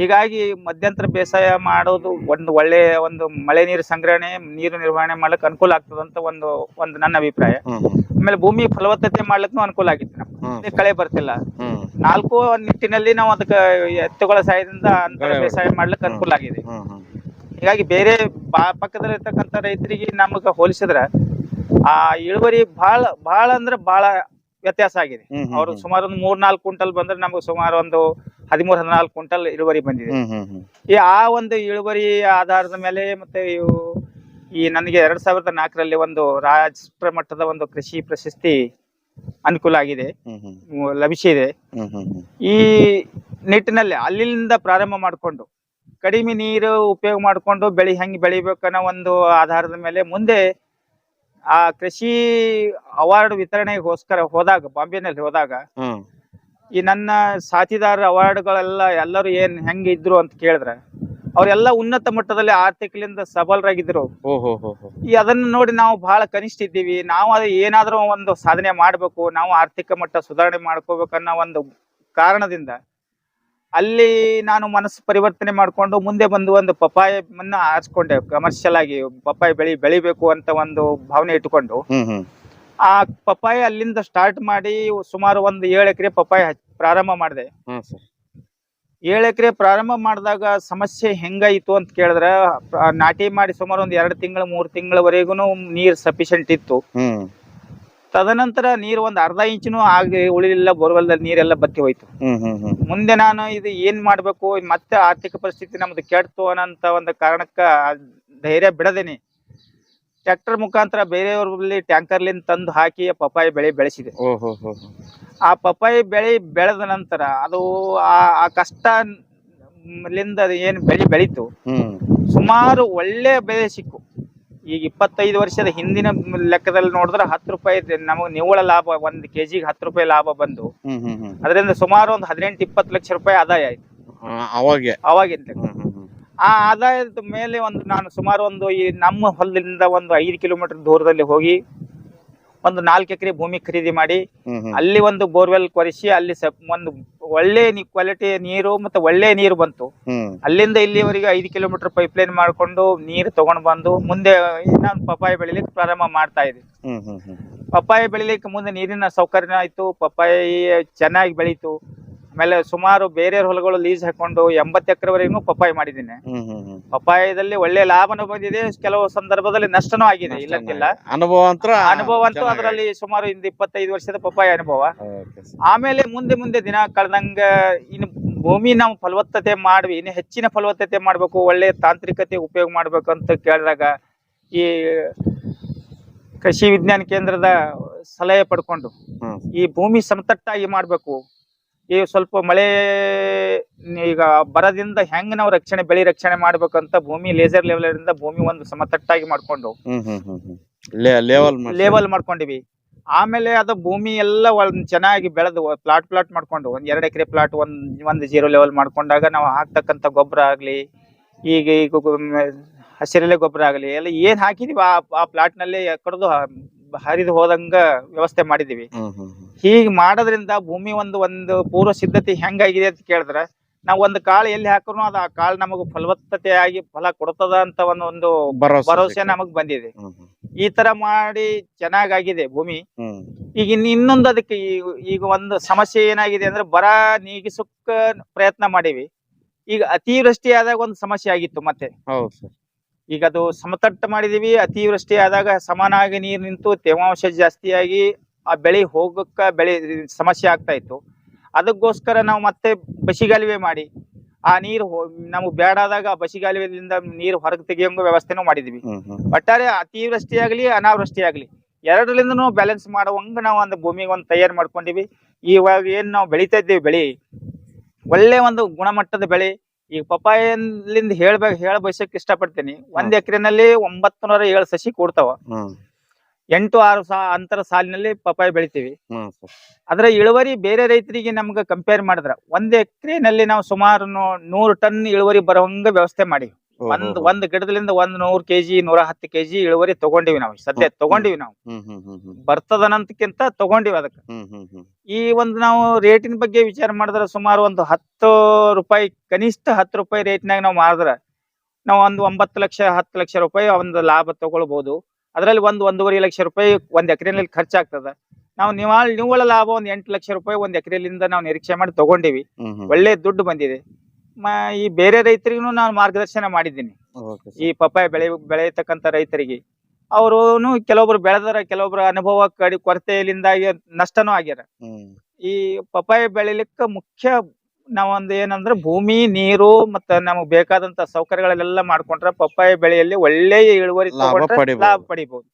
ಹೀಗಾಗಿ ಮಧ್ಯಂತರ ಬೇಸಾಯ ಮಾಡೋದು ಒಂದು ಒಳ್ಳೆ ಒಂದು ಮಳೆ ನೀರು ಸಂಗ್ರಹಣೆ ನೀರು ನಿರ್ವಹಣೆ ಮಾಡ್ಲಿಕ್ಕೆ ಅನುಕೂಲ ಆಗ್ತದಂತ ಒಂದು ಒಂದು ನನ್ನ ಅಭಿಪ್ರಾಯ. ಆಮೇಲೆ ಭೂಮಿ ಫಲವತ್ತತೆ ಮಾಡ್ಲಿಕ್ಕೂ ಅನುಕೂಲ ಆಗಿತ್ತು ನಮ್ಗೆ. ಕಳೆ ಬರ್ತಿಲ್ಲ. ನಾಲ್ಕು ನಿಟ್ಟಿನಲ್ಲಿ ನಾವು ಅದಕ್ಕೆ ಎತ್ತುಗಳ ಸಹಾಯದಿಂದ ಅಂತರ ಬೇಸಾಯ ಮಾಡ್ಲಿಕ್ಕೆ ಅನುಕೂಲ ಆಗಿದೆ. ಹೀಗಾಗಿ ಬೇರೆ ಪಕ್ಕದಲ್ಲಿ ಪಕ್ಕದಲ್ಲಿರ್ತಕ್ಕಂಥ ರೈತರಿಗೆ ನಮಗೆ ಹೋಲಿಸಿದ್ರೆ ಆ ಇಳುವರಿ ಬಹಳ ಬಹಳ ಅಂದ್ರೆ ಬಹಳ ವ್ಯತ್ಯಾಸ ಆಗಿದೆ. ಅವರು ಸುಮಾರು ಒಂದು ಮೂರ್ ನಾಲ್ಕು ಕ್ವಿಂಟಲ್ ಬಂದ್ರೆ ನಮಗೆ ಸುಮಾರು ಒಂದು ಹದಿಮೂರ್ ಹದಿನಾಲ್ಕು ಕ್ವಿಂಟಲ್ ಇಳುವರಿ ಬಂದಿದೆ. ಈ ಆ ಒಂದು ಇಳುವರಿ ಆಧಾರದ ಮೇಲೆ ಮತ್ತೆ ಇವು ಈ ನನಗೆ ಎರಡ್ ಸಾವಿರದ ನಾಲ್ಕರಲ್ಲಿ ಒಂದು ರಾಷ್ಟ್ರ ಮಟ್ಟದ ಒಂದು ಕೃಷಿ ಪ್ರಶಸ್ತಿ ಅನುಕೂಲ ಆಗಿದೆ. ಲಭಿಸಿದೆ ಈ ನಿಟ್ಟಿನಲ್ಲಿ ಅಲ್ಲಿಂದ ಪ್ರಾರಂಭ ಮಾಡಿಕೊಂಡು ಕಡಿಮೆ ನೀರು ಉಪಯೋಗ ಮಾಡಿಕೊಂಡು ಬೆಳೆ ಹೆಂಗೆ ಬೆಳಿಬೇಕನ್ನೋ ಒಂದು ಆಧಾರದ ಮೇಲೆ ಮುಂದೆ ಆ ಕೃಷಿ ಅವಾರ್ಡ್ ವಿತರಣೆಗೋಸ್ಕರ ಹೋದಾಗ ಬಾಂಬೆನಲ್ಲಿ ಹೋದಾಗ ಹ್ಮ್. ಈ ನನ್ನ ಸಾಥಿದಾರ ಅವಾರ್ಡ್ಗಳೆಲ್ಲ ಎಲ್ಲರೂ ಏನ್ ಹೆಂಗ್ ಇದ್ರು ಅಂತ ಕೇಳಿದ್ರೆ ಅವರೆಲ್ಲ ಉನ್ನತ ಮಟ್ಟದಲ್ಲಿ ಆರ್ಥಿಕಲಿಂದ ಸಬಲರಾಗಿದ್ರು. ಹೋ ಹೋ. ಈ ಅದನ್ನ ನೋಡಿ ನಾವು ಬಹಳ ಕನಿಷ್ಠ ಇದ್ದೀವಿ. ನಾವು ಅದು ಏನಾದ್ರೂ ಒಂದು ಸಾಧನೆ ಮಾಡಬೇಕು ನಾವು ಆರ್ಥಿಕ ಮಟ್ಟ ಸುಧಾರಣೆ ಮಾಡ್ಕೋಬೇಕನ್ನೋ ಒಂದು ಕಾರಣದಿಂದ ಅಲ್ಲಿ ನಾನು ಮನಸ್ಸು ಪರಿವರ್ತನೆ ಮಾಡಿಕೊಂಡು ಮುಂದೆ ಬಂದು ಒಂದು ಪಪ್ಪಾಯನ್ನ ಆರಿಸ್ಕೊಂಡೆ ಕಮರ್ಷಿಯಲ್ ಆಗಿ ಪಪ್ಪಾಯ ಬೆಳಿ ಬೆಳಿಬೇಕು ಅಂತ ಒಂದು ಭಾವನೆ ಇಟ್ಟುಕೊಂಡು. ಆ ಪಪ್ಪಾಯ ಅಲ್ಲಿಂದ ಸ್ಟಾರ್ಟ್ ಮಾಡಿ ಸುಮಾರು ಒಂದು ಏಳು ಎಕರೆ ಪಪ್ಪಾಯ ಪ್ರಾರಂಭ ಮಾಡಿದೆ. ಏಳು ಎಕರೆ ಪ್ರಾರಂಭ ಮಾಡಿದಾಗ ಸಮಸ್ಯೆ ಹೆಂಗಾಯಿತು ಅಂತ ಕೇಳಿದ್ರೆ ನಾಟಿ ಮಾಡಿ ಸುಮಾರು ಒಂದು ಎರಡು ತಿಂಗಳು ಮೂರು ತಿಂಗಳವರೆಗೂ ನೀರು ಸಫಿಶಿಯಂಟ್ ಇತ್ತು. ತದನಂತರ ನೀರು ಒಂದು ಅರ್ಧ ಇಂಚಿನೂ ಆಗಿ ಉಳಿಲಿಲ್ಲ ಬೋರ್ವೆಲ್ದಲ್ಲಿ ನೀರೆಲ್ಲ ಬತ್ತಿ ಹೋಯ್ತು. ಹ್ಮ್ ಹ್ಮ್ ಹ್ಮ್. ಮುಂದೆ ನಾನು ಇದು ಏನ್ ಮಾಡ್ಬೇಕು ಮತ್ತೆ ಆರ್ಥಿಕ ಪರಿಸ್ಥಿತಿ ನಮ್ದು ಕೆಡ್ತು ಅನ್ನೋಂತ ಒಂದು ಕಾರಣಕ್ಕ ಆ ಧೈರ್ಯ ಬಿಡದೇನೆ. ಟ್ರ್ಯಾಕ್ಟರ್ ಮುಖಾಂತರ ಬೇರೆಯವ್ರಲ್ಲಿ ಟ್ಯಾಂಕರ್ಲಿಂದ ತಂದು ಹಾಕಿ ಪಪ್ಪಾಯಿ ಬೆಳೆ ಬೆಳೆಸಿದೆ. ಹೋ ಆ ಪಪ್ಪಾಯಿ ಬೆಳೆ ಬೆಳೆದ ನಂತರ ಅದು ಆ ಆ ಕಷ್ಟ ಲಿಂದ ಏನು ಬೆಳೆ ಬೆಳೀತು. ಹ್ಮ್. ಸುಮಾರು ಒಳ್ಳೆ ಬೆಳೆ ಸಿಕ್ಕು. ಈಗ ಇಪ್ಪತ್ತೈದು ವರ್ಷದ ಹಿಂದಿನ ಲೆಕ್ಕದಲ್ಲಿ ನೋಡಿದ್ರೆ ಹತ್ತು ರೂಪಾಯಿ ನಮಗೆ ನಿವ್ವಳ ಲಾಭ ಒಂದು ಕೆ ಜಿಗೆ ಹತ್ತು ರೂಪಾಯಿ ಲಾಭ ಬಂದು. ಅದರಿಂದ ಸುಮಾರು ಒಂದು ಹದಿನೆಂಟು ಇಪ್ಪತ್ತು ಲಕ್ಷ ರೂಪಾಯಿ ಆದಾಯ ಆಯ್ತು. ಅವಾಗೆ. ಅವಾಗಿಂದ ಆ ಆದಾಯದ ಮೇಲೆ ಒಂದು ನಾನು ಸುಮಾರು ಒಂದು ಈ ನಮ್ಮ ಹೊಲದಿಂದ ಒಂದು ಐದು ಕಿಲೋಮೀಟರ್ ದೂರದಲ್ಲಿ ಹೋಗಿ ಒಂದು ನಾಲ್ಕು ಎಕರೆ ಭೂಮಿ ಖರೀದಿ ಮಾಡಿ ಅಲ್ಲಿ ಒಂದು ಬೋರ್ವೆಲ್ ಕೊರೆಸಿ ಅಲ್ಲಿ ಒಂದು ಒಳ್ಳೆ ಕ್ವಾಲಿಟಿ ನೀರು ಮತ್ತೆ ಒಳ್ಳೆ ನೀರು ಬಂತು. ಅಲ್ಲಿಂದ ಇಲ್ಲಿವರೆಗೆ ಐದು ಕಿಲೋಮೀಟರ್ ಪೈಪ್ ಲೈನ್ ಮಾಡ್ಕೊಂಡು ನೀರು ತಗೊಂಡು ಬಂದು ಮುಂದೆ ಇನ್ನೊಂದು ಪಪ್ಪಾಯಿ ಬೆಳಿಲಿಕ್ಕೆ ಪ್ರಾರಂಭ ಮಾಡ್ತಾ ಇದೆ ಪಪ್ಪಾಯ ಬೆಳಿಲಿಕ್ಕೆ ಮುಂದೆ ನೀರಿನ ಸೌಕರ್ಯ ಆಯ್ತು. ಪಪ್ಪಾಯಿ ಚೆನ್ನಾಗಿ ಬೆಳೀತು. ಆಮೇಲೆ ಸುಮಾರು ಬೇರೆ ಹೊಲಗಳು ಲೀಸ್ ಹಾಕೊಂಡು ಎಂಬತ್ತು ಎಕರೆವರೆಗೂ ಪಪ್ಪಾಯ ಮಾಡಿದ್ದೀನಿ. ಪಪ್ಪಾಯದಲ್ಲಿ ಒಳ್ಳೆ ಲಾಭನೂ ಬಂದಿದೆ ಕೆಲವು ಸಂದರ್ಭದಲ್ಲಿ ನಷ್ಟನೂ ಆಗಿದೆ ಇಲ್ಲಂತಿಲ್ಲ ಅನುಭವ ಅಂತ ಅನುಭವ ಅಂತೂ ಅದರಲ್ಲಿ ಸುಮಾರು ಇಂದ ಇಪ್ಪತ್ತೈದು ವರ್ಷದ ಪಪ್ಪಾಯ ಅನುಭವ. ಆಮೇಲೆ ಮುಂದೆ ಮುಂದೆ ದಿನ ಕಳೆದಂಗ ಇನ್ನು ಭೂಮಿ ನಾವು ಫಲವತ್ತತೆ ಮಾಡ್ವಿ ಇನ್ನು ಹೆಚ್ಚಿನ ಫಲವತ್ತತೆ ಮಾಡ್ಬೇಕು ಒಳ್ಳೆ ತಾಂತ್ರಿಕತೆ ಉಪಯೋಗ ಮಾಡ್ಬೇಕು ಅಂತ ಕೇಳಿದಾಗ ಈ ಕೃಷಿ ವಿಜ್ಞಾನ ಕೇಂದ್ರದ ಸಲಹೆ ಪಡ್ಕೊಂಡು ಈ ಭೂಮಿ ಸಮತಟ್ಟಾಗಿ ಮಾಡ್ಬೇಕು. ಈ ಸ್ವಲ್ಪ ಮಳೆ ಈಗ ಬರದಿಂದ ಹೆಂಗ್ ನಾವು ರಕ್ಷಣೆ ಬೆಳೆ ರಕ್ಷಣೆ ಮಾಡ್ಬೇಕಂತ ಭೂಮಿ ಲೇಸರ್ ಲೆವೆಲ್ ಭೂಮಿ ಒಂದು ಸಮತಟ್ಟಾಗಿ ಮಾಡ್ಕೊಂಡು ಲೇವಲ್ ಮಾಡ್ಕೊಂಡಿವಿ. ಆಮೇಲೆ ಅದು ಭೂಮಿ ಎಲ್ಲ ಒಂದ್ ಚೆನ್ನಾಗಿ ಬೆಳೆದು ಪ್ಲಾಟ್ ಪ್ಲಾಟ್ ಮಾಡ್ಕೊಂಡು ಒಂದ್ ಎರಡ್ ಎಕರೆ ಪ್ಲಾಟ್ ಒಂದ್ ಒಂದ್ ಜೀರೋ ಲೆವೆಲ್ ಮಾಡ್ಕೊಂಡಾಗ ನಾವು ಹಾಕ್ತಕ್ಕಂತ ಗೊಬ್ಬರ ಆಗ್ಲಿ ಈಗ ಈಗ ಹಸಿರೆಲೆ ಗೊಬ್ಬರ ಆಗಲಿ ಎಲ್ಲ ಏನ್ ಹಾಕಿದೀವಿ ಆ ಪ್ಲಾಟ್ನಲ್ಲಿ ಕಡ್ದು ಹರಿದು ಹೋದಂಗ ವ್ಯವಸ್ಥೆ ಮಾಡಿದೀವಿ. ಹೀಗ್ ಮಾಡೋದ್ರಿಂದ ಭೂಮಿ ಒಂದು ಒಂದು ಪೂರ್ವ ಸಿದ್ಧತೆ ಹೆಂಗಾಗಿದೆ ಅಂತ ಕೇಳಿದ್ರೆ ನಾವು ಒಂದು ಕಾಳು ಎಲ್ಲಿ ಹಾಕಿದ್ರು ಅದು ಆ ಕಾಳು ನಮಗೆ ಫಲವತ್ತತೆಯಾಗಿ ಫಲ ಕೊಡ್ತದ ಅಂತ ಒಂದು ಒಂದು ಭರವಸೆ ನಮಗ್ ಬಂದಿದೆ. ಈ ತರ ಮಾಡಿ ಚೆನ್ನಾಗಾಗಿದೆ ಭೂಮಿ. ಈಗ ಇನ್ ಇನ್ನೊಂದು ಅದಕ್ಕೆ ಈಗ ಒಂದು ಸಮಸ್ಯೆ ಏನಾಗಿದೆ ಅಂದ್ರೆ ಬರ ನೀಗಿಸೋಕ ಪ್ರಯತ್ನ ಮಾಡಿವಿ. ಈಗ ಅತಿವೃಷ್ಟಿ ಆದಾಗ ಒಂದು ಸಮಸ್ಯೆ ಆಗಿತ್ತು ಮತ್ತೆ. ಈಗ ಅದು ಸಮತಟ್ಟು ಮಾಡಿದೀವಿ ಅತಿವೃಷ್ಟಿ ಆದಾಗ ಸಮಾನಾಗಿ ನೀರು ನಿಂತು ತೇವಾಂಶ ಜಾಸ್ತಿಯಾಗಿ ಆ ಬೆಳೆ ಹೋಗಕ್ಕ ಬೆಳೆ ಸಮಸ್ಯೆ ಆಗ್ತಾ ಇತ್ತು. ಅದಕ್ಕೋಸ್ಕರ ನಾವು ಮತ್ತೆ ಬಸಿಗಾಲುವೆ ಮಾಡಿ ಆ ನೀರು ನಮಗೆ ಬೇಡಾದಾಗ ಆ ಬಸಿಗಾಲುವೆಯಿಂದ ನೀರು ಹೊರಗೆ ತೆಗಿಯೋಂಗ ವ್ಯವಸ್ಥೆನೂ ಮಾಡಿದ್ವಿ. ಒಟ್ಟಾರೆ ಅತಿವೃಷ್ಟಿ ಆಗಲಿ ಅನಾವೃಷ್ಟಿ ಆಗಲಿ ಎರಡರಿಂದನೂ ಬ್ಯಾಲೆನ್ಸ್ ಮಾಡುವಂಗ ನಾವು ಒಂದು ಭೂಮಿಗೆ ಒಂದು ತಯಾರು ಮಾಡ್ಕೊಂಡಿವಿ. ಇವಾಗ ಏನ್ ನಾವು ಬೆಳಿತಾ ಇದ್ದೀವಿ ಬೆಳಿ ಒಳ್ಳೆ ಒಂದು ಗುಣಮಟ್ಟದ ಬೆಳೆ. ಈಗ ಪಪ್ಪಾಯಿಂದ ಹೇಳ್ಬೇಕು ಹೇಳ ಬಯಸಕ್ಕೆ ಇಷ್ಟಪಡ್ತೀನಿ. ಒಂದ್ ಎಕರೆನಲ್ಲಿ ಒಂಬತ್ತು ನೂರ ಏಳು ಸಸಿ ಕೊಡ್ತಾವ. ಎಂಟು ಆರು ಸಾ ಅಂತರ ಸಾಲಿನಲ್ಲಿ ಪಪ್ಪಾಯ ಬೆಳಿತೀವಿ. ಅದ್ರ ಸರ್. ಅದರ ಇಳುವರಿ ಬೇರೆ ರೈತರಿಗೆ ನಮ್ಗೆ ಕಂಪೇರ್ ಮಾಡಿದ್ರ ಒಂದ್ ಎಕರೆನಲ್ಲಿ ನಾವು ಸುಮಾರು ನೂ- ನೂರು ಟನ್ ಇಳುವರಿ ಬರೋಂಗ ವ್ಯವಸ್ಥೆ ಮಾಡಿ. ಒಂದ್ ಒಂದ್ ಗಿಡದಿಂದ ಒಂದ್ ನೂರ್ ಕೆಜಿ ನೂರ ಹತ್ತು ಕೆಜಿ ಇಳುವರಿ ತಗೊಂಡಿವಿ ನಾವು. ಸದ್ಯ ಹ್ಮ್. ತಗೊಂಡಿವಿ ನಾವು. ಹ್ಮ್ ಹ್ಮ್ ಹ್ಮ್ ಹ್ಮ್. ಬರ್ತದನಂತಕ್ಕಿಂತ ತಗೊಂಡಿವಿ ಅದಕ್ಕೆ. ಹ್ಮ್ ಹ್ಮ್ ಹ್ಮ್. ಈ ಒಂದು ನಾವು ರೇಟಿನ ಬಗ್ಗೆ ವಿಚಾರ ಮಾಡಿದ್ರೆ ಸುಮಾರು ಒಂದು ಹತ್ತು ರೂಪಾಯಿ ಕನಿಷ್ಠ ಹತ್ತು ರೂಪಾಯಿ ರೇಟ್ನಾಗ ನಾವು ಮಾರಿದ್ರೆ ನಾವು ಒಂದು ಒಂಬತ್ತು ಲಕ್ಷ ಹತ್ತು ಲಕ್ಷ ರೂಪಾಯಿ ಒಂದು ಲಾಭ ತಗೊಳ್ಬಹುದು ಅದರಲ್ಲಿ ಒಂದು ಒಂದೂವರೆ ಲಕ್ಷ ರೂಪಾಯಿ ಒಂದ್ ಎಕರೆನಲ್ಲಿ ಖರ್ಚಾಗ್ತದ. ನಾವು ನಿವಾಳ ನಿವ್ವಳ ಲಾಭ ಒಂದ್ ಎಂಟು ಲಕ್ಷ ರೂಪಾಯಿ ಒಂದ್ ಎಕರೆಲಿಂದ ನಾವು ನಿರೀಕ್ಷೆ ಮಾಡಿ ತಗೊಂಡಿವಿ. ಒಳ್ಳೆ ದುಡ್ಡು ಬಂದಿದೆ. ಈ ಬೇರೆ ರೈತರಿಗೂ ನಾನು ಮಾರ್ಗದರ್ಶನ ಮಾಡಿದ್ದೀನಿ. ಈ ಪಪ್ಪಾಯ ಬೆಳೆ ಬೆಳೆಯತಕ್ಕಂತ ರೈತರಿಗೆ. ಅವರು ಕೆಲವೊಬ್ರು ಬೆಳೆದಾರ ಕೆಲವೊಬ್ರು ಅನುಭವ ಕಡಿ ಕೊರತೆಯಿಂದಾಗಿ ನಷ್ಟನೂ ಆಗ್ಯಾರ. ಈ ಪಪ್ಪಾಯ ಬೆಳಿಲಿಕ್ಕ ಮುಖ್ಯ ನಾವೊಂದು ಏನಂದ್ರೆ ಭೂಮಿ ನೀರು ಮತ್ತ ನಮಗ್ ಬೇಕಾದಂತ ಸೌಕರ್ಯಗಳನ್ನೆಲ್ಲ ಮಾಡ್ಕೊಂಡ್ರೆ ಪಪ್ಪಾಯ ಬೆಳೆಯಲ್ಲಿ ಒಳ್ಳೆಯ ಇಳುವರಿ ಲಾಭ ತಗೊಂಡ್ರೆ ಪಡಿಬೋದು. ಲಾಭ ಪಡಿಬಹುದು